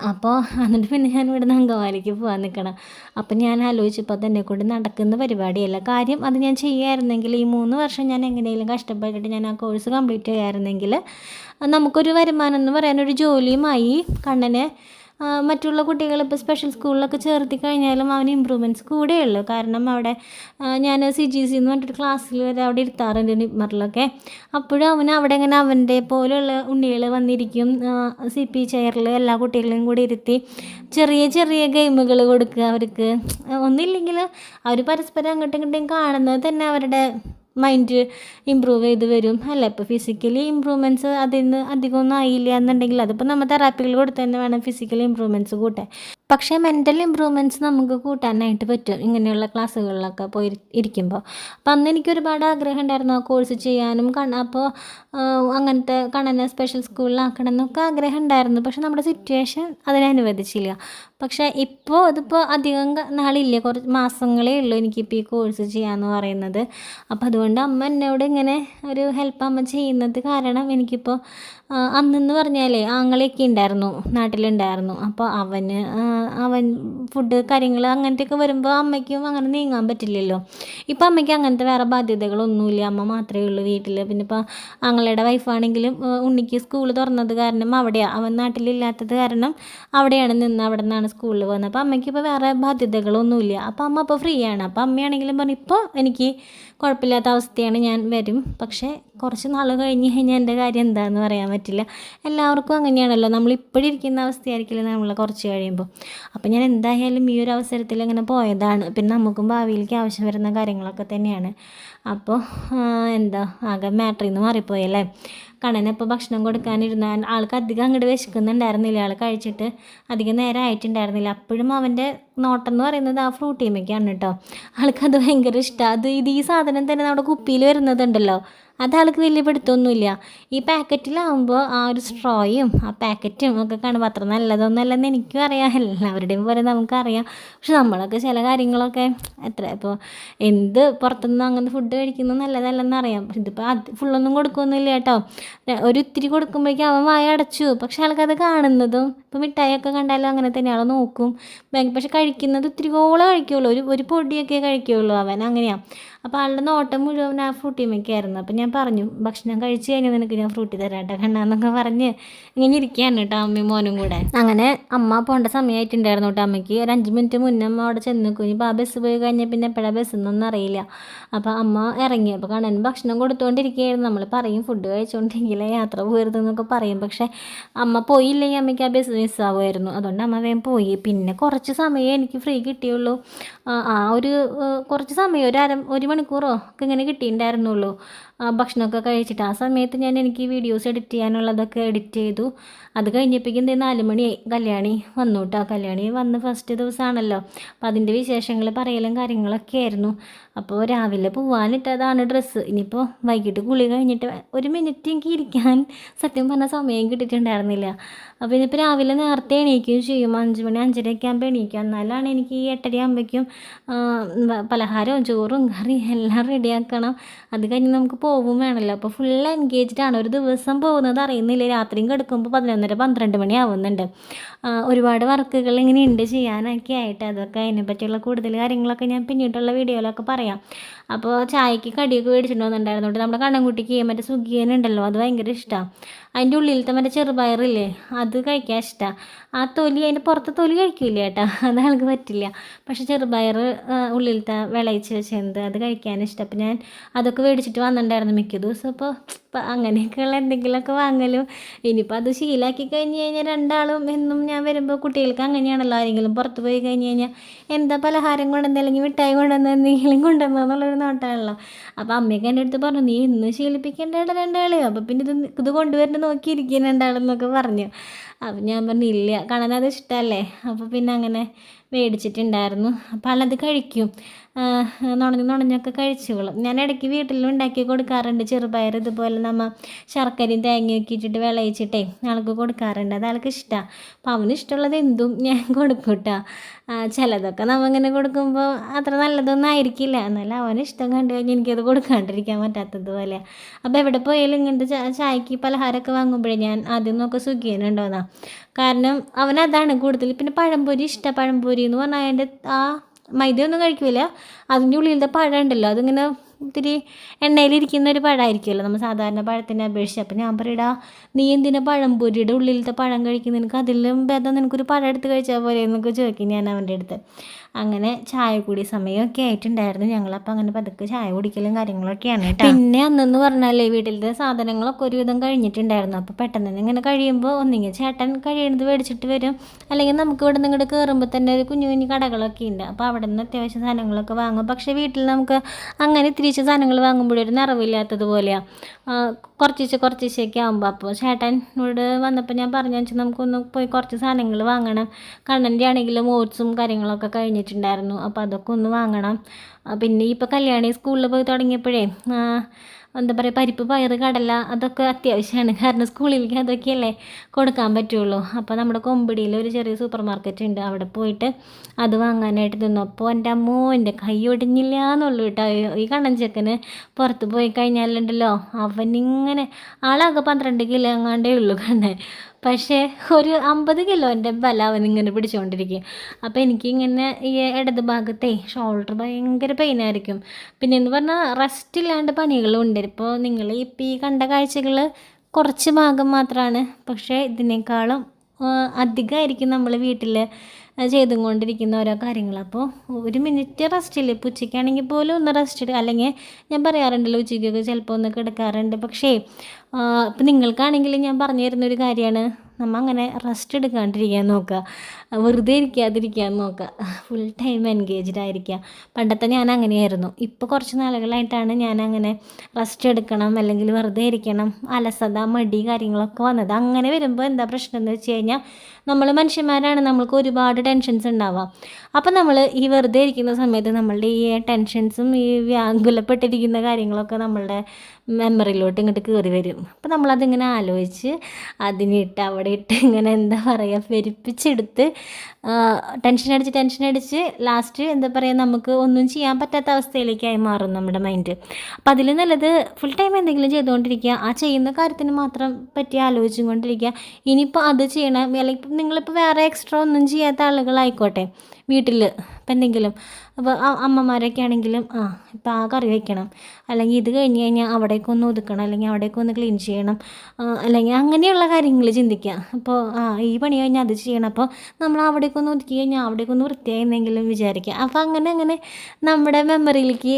അപ്പോൾ എന്നിട്ട് പിന്നെ ഞാൻ ഇവിടുന്ന് അങ്കമാലിക്ക് പോകാൻ നിൽക്കണം അപ്പം ഞാൻ ആലോചിച്ചപ്പോൾ തന്നെ കൊണ്ട് നടക്കുന്ന പരിപാടിയല്ല. കാര്യം അത് ഞാൻ ചെയ്യായിരുന്നെങ്കിൽ ഈ മൂന്ന് വർഷം ഞാൻ എങ്ങനെയെങ്കിലും കഷ്ടപ്പെട്ടിട്ട് ഞാൻ ആ കോഴ്സ് കംപ്ലീറ്റ് ചെയ്യായിരുന്നെങ്കിൽ നമുക്കൊരു വരുമാനം എന്ന് പറയാനൊരു ജോലിയുമായി കണ്ണനെ മറ്റുള്ള കുട്ടികൾ ഇപ്പോൾ സ്പെഷ്യൽ സ്കൂളിലൊക്കെ ചേർത്തി കഴിഞ്ഞാലും അവന് ഇമ്പ്രൂവ്മെന്റ്സ് കൂടെയുള്ളൂ കാരണം അവിടെ ഞാൻ സി ജി സി എന്ന് പറഞ്ഞിട്ട് ക്ലാസ്സിൽ വരെ അവിടെ ഇരുത്താറുണ്ട് നിപ്മറിലൊക്കെ അപ്പോഴും അവന് അവിടെ ഇങ്ങനെ അവന്റെ പോലെയുള്ള ഉണ്ണികൾ വന്നിരിക്കും. സി പി ചെയറിൽ എല്ലാ കുട്ടികളെയും കൂടി ഇരുത്തി ചെറിയ ചെറിയ ഗെയിമുകൾ കൊടുക്കുക അവർക്ക്. ഒന്നില്ലെങ്കിൽ അവർ പരസ്പരം അങ്ങോട്ടും ഇങ്ങോട്ടും കാണുന്നത് തന്നെ അവരുടെ മൈൻഡ് ഇമ്പ്രൂവ് ചെയ്ത് വരും. അല്ല ഇപ്പോൾ ഫിസിക്കലി ഇമ്പ്രൂവ്മെന്റ്സ് അതിൽ നിന്ന് അധികമൊന്നും ആയില്ല എന്നുണ്ടെങ്കിൽ അതിപ്പോൾ നമ്മൾ തെറാപ്പികൾ കൊടുത്ത് തന്നെ വേണം ഫിസിക്കൽ ഇമ്പ്രൂവ്മെന്റ്സ് കൂട്ടാൻ. പക്ഷേ മെന്റൽ ഇമ്പ്രൂവ്മെന്റ്സ് നമുക്ക് കൂട്ടാനായിട്ട് പറ്റും ഇങ്ങനെയുള്ള ക്ലാസ്സുകളിലൊക്കെ പോയി ഇരിക്കുമ്പോൾ. അപ്പം അന്ന് എനിക്ക് ഒരുപാട് ആഗ്രഹം ഉണ്ടായിരുന്നു ആ കോഴ്സ് ചെയ്യാനും കണ അപ്പോൾ അങ്ങനത്തെ കണ്ണനെ സ്പെഷ്യൽ സ്കൂളിലാക്കണം എന്നൊക്കെ ആഗ്രഹം ഉണ്ടായിരുന്നു. പക്ഷെ നമ്മുടെ സിറ്റുവേഷൻ അതിനെ അനുവദിച്ചില്ല. പക്ഷേ ഇപ്പോൾ അതിപ്പോൾ അധികം നാളില്ല. കുറച്ച് മാസങ്ങളേ ഉള്ളൂ എനിക്കിപ്പോൾ ഈ കോഴ്സ് ചെയ്യാമെന്ന് പറയുന്നത്. അപ്പോൾ അതുകൊണ്ട് അമ്മ എന്നോട് ഇങ്ങനെ ഒരു ഹെൽപ്പ് അമ്മ ചെയ്യുന്നത് കാരണം എനിക്കിപ്പോൾ അന്നെന്ന് പറഞ്ഞാലേ ആങ്ങളെയൊക്കെ ഉണ്ടായിരുന്നു നാട്ടിലുണ്ടായിരുന്നു. അപ്പോൾ അവന് അവൻ ഫുഡ് കാര്യങ്ങൾ അങ്ങനത്തെയൊക്കെ വരുമ്പോൾ അമ്മയ്ക്കും അങ്ങനെ നീങ്ങാൻ പറ്റില്ലല്ലോ. ഇപ്പം അമ്മയ്ക്ക് അങ്ങനത്തെ വേറെ ബാധ്യതകളൊന്നുമില്ല. അമ്മ മാത്രമേ ഉള്ളൂ വീട്ടിൽ പിന്നെ ഇപ്പോൾ ആങ്ങളുടെ വൈഫാണെങ്കിലും ഉണ്ണിക്ക് സ്കൂൾ തുറന്നത് കാരണം അവിടെയാണ് അവൻ നാട്ടിലില്ലാത്തത് കാരണം അവിടെയാണ് നിന്ന് അവിടെ നിന്നാണ് സ്കൂളിൽ പോകുന്നത്. അപ്പോൾ അമ്മയ്ക്ക് ഇപ്പോൾ വേറെ ബാധ്യതകളൊന്നുമില്ല. അപ്പോൾ അമ്മ അപ്പോൾ ഫ്രീ ആണ്. അപ്പോൾ അമ്മയാണെങ്കിലും പറഞ്ഞു ഇപ്പോൾ എനിക്ക് കുഴപ്പമില്ലാത്ത അവസ്ഥയാണ്. ഞാൻ വരും. പക്ഷേ കുറച്ച് നാൾ കഴിഞ്ഞ് കഴിഞ്ഞാൽ എന്റെ കാര്യം എന്താണെന്ന് പറയാൻ പറ്റില്ല. എല്ലാവർക്കും അങ്ങനെയാണല്ലോ. നമ്മൾ ഇപ്പോഴിരിക്കുന്ന അവസ്ഥയായിരിക്കില്ല നമ്മൾ കുറച്ച് കഴിയുമ്പോൾ അപ്പോൾ ഞാൻ എന്തായാലും ഈ ഒരു അവസരത്തിൽ അങ്ങനെ പോയതാണ്. പിന്നെ നമുക്കും ഭാവിയിലേക്ക് ആവശ്യം വരുന്ന കാര്യങ്ങളൊക്കെ തന്നെയാണ്. അപ്പോൾ എന്താ ആകെ മാറ്ററിൽ നിന്ന് മാറിപ്പോയല്ലേ കണ്ണനിപ്പോൾ ഭക്ഷണം കൊടുക്കാനിരുന്ന. ആൾക്ക് അധികം അങ്ങോട്ട് വിശക്കുന്നുണ്ടായിരുന്നില്ല. ആൾ കഴിച്ചിട്ട് അധികം നേരം ആയിട്ടുണ്ടായിരുന്നില്ല. അപ്പോഴും അവന്റെ നോട്ടം എന്ന് പറയുന്നത് ആ ഫ്രൂട്ടീമയ്ക്കാണ് കേട്ടോ ആൾക്കത് ഭയങ്കര ഇഷ്ടമാണ് അത് ഇത് ഈ സാധനം തന്നെ നമ്മുടെ കുപ്പിയിൽ വരുന്നതുണ്ടല്ലോ. അത് ആൾക്ക് വലിയ പിടുത്തമൊന്നുമില്ല ഈ പാക്കറ്റിലാവുമ്പോൾ ആ ഒരു സ്ട്രോയും ആ പാക്കറ്റും ഒക്കെ കാണുമ്പോൾ അത്ര നല്ലതൊന്നുമല്ലെന്ന് എനിക്കും അറിയാം. എല്ലാവരുടെയും പോലെ നമുക്കറിയാം. പക്ഷെ നമ്മളൊക്കെ ചില കാര്യങ്ങളൊക്കെ എത്ര ഇപ്പോൾ എന്ത് പുറത്തുനിന്ന് അങ്ങനെ ഫുഡ് കഴിക്കുന്നത് നല്ലതല്ലെന്ന് അറിയാം. ഇതിപ്പോൾ അത് ഫുള്ളൊന്നും കൊടുക്കുമൊന്നുമില്ല കേട്ടോ. ഒരു ഇത്തിരി കൊടുക്കുമ്പോഴേക്കും അവൻ വായ അടച്ചു. പക്ഷെ ആൾക്കത് കാണുന്നതും ഇപ്പോൾ മിഠായിയൊക്കെ കണ്ടാലും അങ്ങനെ തന്നെ ആൾ നോക്കും. പക്ഷെ കഴിക്കുന്നത് ഇത്തിരി കോളം കഴിക്കുള്ളൂ. ഒരു ഒരു പൊടിയൊക്കെ കഴിക്കുള്ളൂ അവൻ അങ്ങനെയാണ് അപ്പോൾ ആളുടെ നോട്ടം മുഴുവൻ ആ ഫ്രൂട്ടിമയ്ക്കായിരുന്നു അപ്പോൾ ഞാൻ പറഞ്ഞു ഭക്ഷണം കഴിച്ചു കഴിഞ്ഞാൽ നിനക്ക് ഞാൻ ഫ്രൂട്ടി തരാം കേട്ടോ കണ്ണാന്നൊക്കെ പറഞ്ഞ് ഇങ്ങനെ ഇരിക്കുകയാണ് കേട്ടോ അമ്മയും മോനും കൂടെ. അങ്ങനെ അമ്മ പോകേണ്ട സമയമായിട്ടുണ്ടായിരുന്നു കേട്ടോ അമ്മയ്ക്ക്. ഒരു അഞ്ച് മിനിറ്റ് മുന്നേ അമ്മ അവിടെ ചെന്ന് നിൽക്കും. ഇനിയിപ്പോൾ ആ ബസ് പോയി കഴിഞ്ഞാൽ പിന്നെ എപ്പോഴാണ് ബസ് എന്നൊന്നും അറിയില്ല. അപ്പോൾ അമ്മ ഇറങ്ങി. അപ്പോൾ കണ്ണൻ ഭക്ഷണം കൊടുത്തുകൊണ്ടിരിക്കുകയായിരുന്നു നമ്മൾ പറയും ഫുഡ് കഴിച്ചുകൊണ്ടിരിക്കില്ല യാത്ര പോകരുതെന്നൊക്കെ പറയും. പക്ഷേ അമ്മ പോയില്ലെങ്കിൽ അമ്മയ്ക്ക് ആ ബസ് മിസ്സാവുമായിരുന്നു അതുകൊണ്ട് അമ്മ വേഗം പോയി. പിന്നെ കുറച്ച് സമയം എനിക്ക് ഫ്രീ കിട്ടിയുള്ളൂ. ആ ഒരു കുറച്ച് സമയം ഒരു അര ഒരു മണിക്കൂറോ? ഒക്കെ ഇങ്ങനെ കിട്ടിയിട്ടുണ്ടായിരുന്നുള്ളൂ. ഭക്ഷണമൊക്കെ കഴിച്ചിട്ട്. ആ സമയത്ത് ഞാൻ എനിക്ക് വീഡിയോസ് എഡിറ്റ് ചെയ്യാനുള്ളതൊക്കെ എഡിറ്റ് ചെയ്തു. അത് കഴിഞ്ഞപ്പോഴേക്കും നാല് മണിയായി. കല്യാണി വന്നു കേട്ടോ കല്യാണി വന്ന് ഫസ്റ്റ് ദിവസമാണല്ലോ അപ്പോൾ അതിന്റെ വിശേഷങ്ങൾ പറയലും കാര്യങ്ങളൊക്കെ ആയിരുന്നു. അപ്പോൾ രാവിലെ പോവാനിട്ടതാണ് ഡ്രസ്സ് ഇനിയിപ്പോൾ വൈകിട്ട് കുളി കഴിഞ്ഞിട്ട് ഒരു മിനിറ്റ് എനിക്ക് ഇരിക്കാൻ സത്യം പറഞ്ഞ സമയം കിട്ടിയിട്ടുണ്ടായിരുന്നില്ല. അപ്പോൾ ഇനിയിപ്പോൾ രാവിലെ നേരത്തെ എണീക്കുകയും ചെയ്യും. അഞ്ച് മണി അഞ്ചരയൊക്കെ ആകുമ്പോൾ എണീക്കുക എന്നാലാണ് എനിക്ക് ഈ എട്ടര ആകുമ്പോഴേക്കും പലഹാരവും ചോറും കറിയും എല്ലാം റെഡിയാക്കണം അത് കഴിഞ്ഞ് നമുക്ക് പോവും വേണമല്ലോ അപ്പോൾ ഫുൾ എൻഗേജ്ഡ് ആണ്. ഒരു ദിവസം പോകുന്നത് അറിയുന്നില്ല. രാത്രിയും കിടക്കുമ്പോൾ പതിനൊന്നര പന്ത്രണ്ട് മണി ആവുന്നുണ്ട്. ഒരുപാട് വർക്കുകൾ ഇങ്ങനെ ഉണ്ട് ചെയ്യാനൊക്കെ ആയിട്ട്. അതൊക്കെ അതിനെ പറ്റിയുള്ള കൂടുതൽ കാര്യങ്ങളൊക്കെ ഞാൻ പിന്നീടുള്ള വീഡിയോയിലൊക്കെ പറയാം. അപ്പോൾ ചായക്ക് കടിയൊക്കെ മേടിച്ചിട്ട് വന്നിട്ടുണ്ടായിരുന്നു നമ്മുടെ കണ്ണൻകുട്ടിക്ക് മറ്റേ സുഖിയനുണ്ടല്ലോ അത് ഭയങ്കര ഇഷ്ടമാണ് അതിന്റെ ഉള്ളിലത്തെ മറ്റേ ചെറുപയറില്ലേ അത് കഴിക്കാൻ ഇഷ്ടമാണ് ആ തൊലി അതിന്റെ പുറത്തെ തൊലി കഴിക്കില്ല കേട്ടോ. അത് ആൾക്ക് പറ്റില്ല. പക്ഷേ ചെറുപയർ ഉള്ളിലത്തെ വിളയിച്ച് വെച്ചത് അത് കഴിക്കാൻ ഇഷ്ടം. അപ്പം ഞാൻ അതൊക്കെ മേടിച്ചിട്ട് വന്നിട്ടുണ്ടായിരുന്നു. മിക്ക ദിവസം അപ്പോൾ ഇപ്പം അങ്ങനെയൊക്കെയുള്ള എന്തെങ്കിലുമൊക്കെ വാങ്ങലും. ഇനിയിപ്പോൾ അത് ശീലാക്കി കഴിഞ്ഞ് കഴിഞ്ഞാൽ രണ്ടാളും എന്നും ഞാൻ വരുമ്പോൾ കുട്ടികൾക്ക് അങ്ങനെയാണല്ലോ ആരെങ്കിലും പുറത്ത് പോയി കഴിഞ്ഞ് കഴിഞ്ഞാൽ എന്താ പലഹാരം കൊണ്ടുവന്ന് അല്ലെങ്കിൽ മിഠായി കൊണ്ടുവന്ന് എന്തെങ്കിലും കൊണ്ടുവന്നു എന്നുള്ളൊരു നോട്ടമാണല്ലോ അപ്പോൾ അമ്മയൊക്കെ എന്റെ അടുത്ത് പറഞ്ഞു നീ ഇന്ന് ശീലിപ്പിക്കേണ്ട രണ്ടാളും. അപ്പോൾ പിന്നെ ഇത് ഇത് കൊണ്ടുവരണ്ട് നോക്കിയിരിക്കും രണ്ടാളെന്നൊക്കെ പറഞ്ഞു. അപ്പം ഞാൻ പറഞ്ഞു ഇല്ല കാണാനത് ഇഷ്ടമല്ലേ? അപ്പോൾ പിന്നെ അങ്ങനെ മേടിച്ചിട്ടുണ്ടായിരുന്നു. അപ്പോൾ അത് കഴിക്കും. നുണഞ്ഞ് നുണഞ്ഞൊക്കെ കഴിച്ചോളും ഞാൻ ഇടയ്ക്ക് വീട്ടിലും ഉണ്ടാക്കി കൊടുക്കാറുണ്ട്. ചെറുപയർ ഇതുപോലെ നമ്മൾ ശർക്കരയും തേങ്ങയൊക്കെ ഇട്ടിട്ട് വിളയിച്ചിട്ടേ ആൾക്ക് കൊടുക്കാറുണ്ട്. അത് ആൾക്ക് ഇഷ്ടമാണ് അപ്പം അവന് ഇഷ്ടമുള്ളത് എന്തും ഞാൻ (laughs) കൊടുക്കും കേട്ടോ ചിലതൊക്കെ നമ്മൾ ഇങ്ങനെ കൊടുക്കുമ്പോൾ അത്ര നല്ലതൊന്നും ആയിരിക്കില്ല. എന്നാലും അവന് ഇഷ്ടം കണ്ടു കഴിഞ്ഞാൽ എനിക്കത് കൊടുക്കാണ്ടിരിക്കാൻ പറ്റാത്തതുപോലെ അപ്പോൾ എവിടെ പോയാലും ഇങ്ങനത്തെ ചായക്ക് പലഹാരമൊക്കെ വാങ്ങുമ്പോഴേ ഞാൻ ആദ്യം നോക്കുക സുഖിയനുണ്ടോന്നാ. കാരണം അവനതാണ് കൂടുതൽ. പിന്നെ പഴംപൊരി ഇഷ്ടം. പഴംപൊരി എന്ന് പറഞ്ഞാൽ അതിന്റെ ആ മൈദയൊന്നും കഴിക്കില്ല അതിന്റെ ഉള്ളിലത്തെ പഴം ഉണ്ടല്ലോ അതിങ്ങനെ ഒത്തിരി എണ്ണയിലിരിക്കുന്ന ഒരു പഴമായിരിക്കുമല്ലോ നമ്മൾ സാധാരണ പഴത്തിനെ അപേക്ഷിച്ച്. അപ്പം ഞാൻ പറയടാ നീ എന്തിനാ പഴംപൊരിയുടെ ഉള്ളിലത്തെ പഴം കഴിക്കുന്ന? നിനക്ക് അതിലും ഭേദം നിനക്കൊരു പഴം എടുത്ത് കഴിച്ചാൽ പോലെ എന്നൊക്കെ ചോദിക്കും ഞാൻ അവന്റെ അടുത്ത്. അങ്ങനെ ചായ കുടി സമയമൊക്കെ ആയിട്ടുണ്ടായിരുന്നു. ഞങ്ങളപ്പോൾ അങ്ങനെ പതുക്കെ ചായ കുടിക്കലും കാര്യങ്ങളൊക്കെയാണ് കേട്ടോ. പിന്നെ അന്നെന്ന് പറഞ്ഞാലേ വീട്ടിലത്തെ സാധനങ്ങളൊക്കെ ഒരുവിധം കഴിഞ്ഞിട്ടുണ്ടായിരുന്നു. അപ്പോൾ പെട്ടെന്ന് തന്നെ ഇങ്ങനെ കഴിയുമ്പോൾ ഒന്നെങ്കിൽ ചേട്ടൻ കഴിയുന്നത് മേടിച്ചിട്ട് വരും. അല്ലെങ്കിൽ നമുക്ക് ഇവിടെ നിന്ന് ഇങ്ങോട്ട് കയറുമ്പോൾ തന്നെ ഒരു കുഞ്ഞു കുഞ്ഞു കടകളൊക്കെ ഉണ്ട്. അപ്പോൾ അവിടെ നിന്ന് അത്യാവശ്യം സാധനങ്ങളൊക്കെ വാങ്ങും. പക്ഷേ വീട്ടിൽ നമുക്ക് അങ്ങനെ തിരിച്ച് സാധനങ്ങൾ വാങ്ങുമ്പോഴൊരു നിറവില്ലാത്തതുപോലെയാണ് കുറച്ചിച്ച് കുറച്ചിച്ചൊക്കെ ആകുമ്പോൾ അപ്പോൾ ചേട്ടനോട് വന്നപ്പോൾ ഞാൻ പറഞ്ഞു വെച്ചാൽ നമുക്കൊന്ന് പോയി കുറച്ച് സാധനങ്ങൾ വാങ്ങണം. കണ്ണന്റെ ആണെങ്കിലും ഓട്സും കാര്യങ്ങളൊക്കെ കഴിഞ്ഞിട്ടുണ്ടായിരുന്നു അപ്പോൾ അതൊക്കെ ഒന്ന് വാങ്ങണം. പിന്നെ ഇപ്പോൾ കല്യാണി സ്കൂളിൽ പോയി തുടങ്ങിയപ്പോഴേ എന്താ പറയുക പരിപ്പ് പയറ് കടല അതൊക്കെ അത്യാവശ്യമാണ്. കാരണം സ്കൂളിലേക്ക് അതൊക്കെയല്ലേ കൊടുക്കാൻ പറ്റുള്ളൂ. അപ്പോൾ നമ്മുടെ കൊമ്പിടിയിൽ ഒരു ചെറിയ സൂപ്പർ മാർക്കറ്റ് ഉണ്ട്. അവിടെ പോയിട്ട് അത് വാങ്ങാനായിട്ട് നിന്നു. അപ്പോൾ എന്റെ അമ്മോ എന്റെ കൈ ഒടിഞ്ഞില്ല എന്നുള്ളൂ കേട്ടോ. ഈ കണ്ണൻ ചെക്കന് പുറത്ത് പോയി കഴിഞ്ഞാലുണ്ടല്ലോ അവനിങ്ങനെ ആളാകെ പന്ത്രണ്ട് കിലോ എങ്ങാണ്ടേ ഉള്ളൂ കണ്ണൻ പക്ഷേ ഒരു അമ്പത് കിലോന്റെ ബല അവനിങ്ങനെ പിടിച്ചുകൊണ്ടിരിക്കും അപ്പോൾ എനിക്കിങ്ങനെ ഈ ഇടത് ഭാഗത്തെ ഷോൾഡർ ഭയങ്കര പെയിനായിരിക്കും പിന്നെ എന്ന് പറഞ്ഞാൽ റെസ്റ്റ് ഇല്ലാണ്ട് പണികളും ഇപ്പോൾ നിങ്ങൾ ഇപ്പോൾ ഈ കണ്ട കാഴ്ചകൾ കുറച്ച് ഭാഗം മാത്രമാണ് പക്ഷേ ഇതിനേക്കാളും അധികമായിരിക്കും നമ്മൾ വീട്ടിൽ ചെയ്തും കൊണ്ടിരിക്കുന്ന ഓരോ കാര്യങ്ങൾ അപ്പോൾ ഒരു മിനിറ്റ് റെസ്റ്റ് ഇല്ല? ഇപ്പോൾ ഉച്ചയ്ക്കാണെങ്കിൽ പോലും ഒന്ന് റെസ്റ്റ് എടുക്കുക അല്ലെങ്കിൽ ഞാൻ പറയാറുണ്ടല്ലോ ഉച്ചയ്ക്കൊക്കെ ചിലപ്പോൾ ഒന്ന് കിടക്കാറുണ്ട്. പക്ഷേ ഇപ്പം നിങ്ങൾക്കാണെങ്കിൽ ഞാൻ പറഞ്ഞു തരുന്നൊരു കാര്യമാണ് നമ്മൾ അങ്ങനെ റെസ്റ്റ് എടുക്കാണ്ടിരിക്കാൻ നോക്കുക. വെറുതെ ഇരിക്കാതിരിക്കാൻ നോക്കുക. ഫുൾ ടൈം എൻഗേജ്ഡ് ആയിരിക്കുക. പണ്ടത്തെ ഞാൻ അങ്ങനെയായിരുന്നു. ഇപ്പോൾ കുറച്ച് നാളുകളായിട്ടാണ് ഞാൻ അങ്ങനെ റെസ്റ്റ് എടുക്കണം അല്ലെങ്കിൽ വെറുതെ ഇരിക്കണം. അലസത മടി കാര്യങ്ങളൊക്കെ വന്നത്. അങ്ങനെ വരുമ്പോൾ എന്താ പ്രശ്നം എന്ന് വെച്ച് കഴിഞ്ഞാൽ നമ്മൾ മനുഷ്യന്മാരാണ് നമ്മൾക്ക് ഒരുപാട് ടെൻഷൻസ് ഉണ്ടാവാം. അപ്പം നമ്മൾ ഈ വെറുതെ ഇരിക്കുന്ന സമയത്ത് നമ്മളുടെ ഈ ടെൻഷൻസും ഈ വ്യാകുലപ്പെട്ടിരിക്കുന്ന കാര്യങ്ങളൊക്കെ നമ്മളുടെ മെമ്മറിയിലോട്ട് ഇങ്ങോട്ട് കയറി വരും. അപ്പം നമ്മളതിങ്ങനെ ആലോചിച്ച് അതിനിട്ട് അവിടെ ഇട്ട് ഇങ്ങനെ എന്താ പറയുക പെരുപ്പിച്ചെടുത്ത് ടെൻഷൻ അടിച്ച് ടെൻഷൻ അടിച്ച് ലാസ്റ്റ് എന്താ പറയുക നമുക്ക് ഒന്നും ചെയ്യാൻ പറ്റാത്ത അവസ്ഥയിലേക്കായി മാറും നമ്മുടെ മൈൻഡ് അപ്പം അതിൽ നല്ലത് ഫുൾ ടൈം എന്തെങ്കിലും ചെയ്തുകൊണ്ടിരിക്കുക. ആ ചെയ്യുന്ന കാര്യത്തിന് മാത്രം പറ്റി ആലോചിച്ചും കൊണ്ടിരിക്കുക. ഇനിയിപ്പോൾ അത് ചെയ്യണം അല്ലെങ്കിൽ നിങ്ങളിപ്പോൾ വേറെ എക്സ്ട്രാ ഒന്നും ചെയ്യാത്ത ആളുകളായിക്കോട്ടെ. വീട്ടിൽ. ഇപ്പം എന്തെങ്കിലും. അപ്പോൾ അമ്മമാരൊക്കെ ആണെങ്കിലും ആ ഇപ്പം ആ കറി വയ്ക്കണം അല്ലെങ്കിൽ ഇത് കഴിഞ്ഞ് കഴിഞ്ഞാൽ അവിടേക്ക് ഒന്ന് ഒതുക്കണം. അല്ലെങ്കിൽ അവിടേക്ക് ഒന്ന് ക്ലീൻ ചെയ്യണം. അല്ലെങ്കിൽ അങ്ങനെയുള്ള കാര്യങ്ങൾ ചിന്തിക്കുക. അപ്പോൾ ആ ഈ പണി കഴിഞ്ഞാൽ അത് ചെയ്യണം. അപ്പോൾ നമ്മൾ അവിടേക്ക് ഒന്ന് ഒതുക്കി കഴിഞ്ഞാൽ അവിടേക്കൊന്ന് വൃത്തിയായെന്നെങ്കിലും വിചാരിക്കുക. അപ്പോൾ അങ്ങനെ അങ്ങനെ നമ്മുടെ മെമ്മറിയിലേക്ക്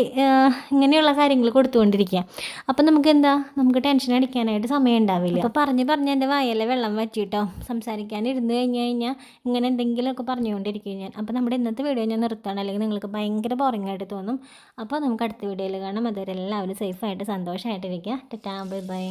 ഇങ്ങനെയുള്ള കാര്യങ്ങൾ കൊടുത്തുകൊണ്ടിരിക്കുക. അപ്പോൾ നമുക്ക് എന്താ? നമുക്ക് ടെൻഷൻ അടിക്കാനായിട്ട് സമയം ഉണ്ടാവില്ല. അപ്പോൾ പറഞ്ഞ് പറഞ്ഞ് എന്റെ വായല വെള്ളം വറ്റിട്ടോ. സംസാരിക്കാൻ ഇരുന്ന് കഴിഞ്ഞ് കഴിഞ്ഞാൽ ഇങ്ങനെ എന്തെങ്കിലുമൊക്കെ പറഞ്ഞുകൊണ്ടിരിക്കും ഞാൻ. അപ്പോൾ നമ്മുടെ ഇന്നത്തെ വീഡിയോ ഞാൻ നിർത്തുകയാണ്. അല്ലെങ്കിൽ നിങ്ങൾക്ക് ഭയങ്കര ബോറിംഗ് ആയിട്ട് തോന്നും. അപ്പോൾ നമുക്ക് അടുത്ത വീഡിയോയിൽ കാണാം. അതുവരെ എല്ലാവരും സേഫായിട്ട് സന്തോഷമായിട്ടിരിക്കുക ടാറ്റാ ബൈ ബൈ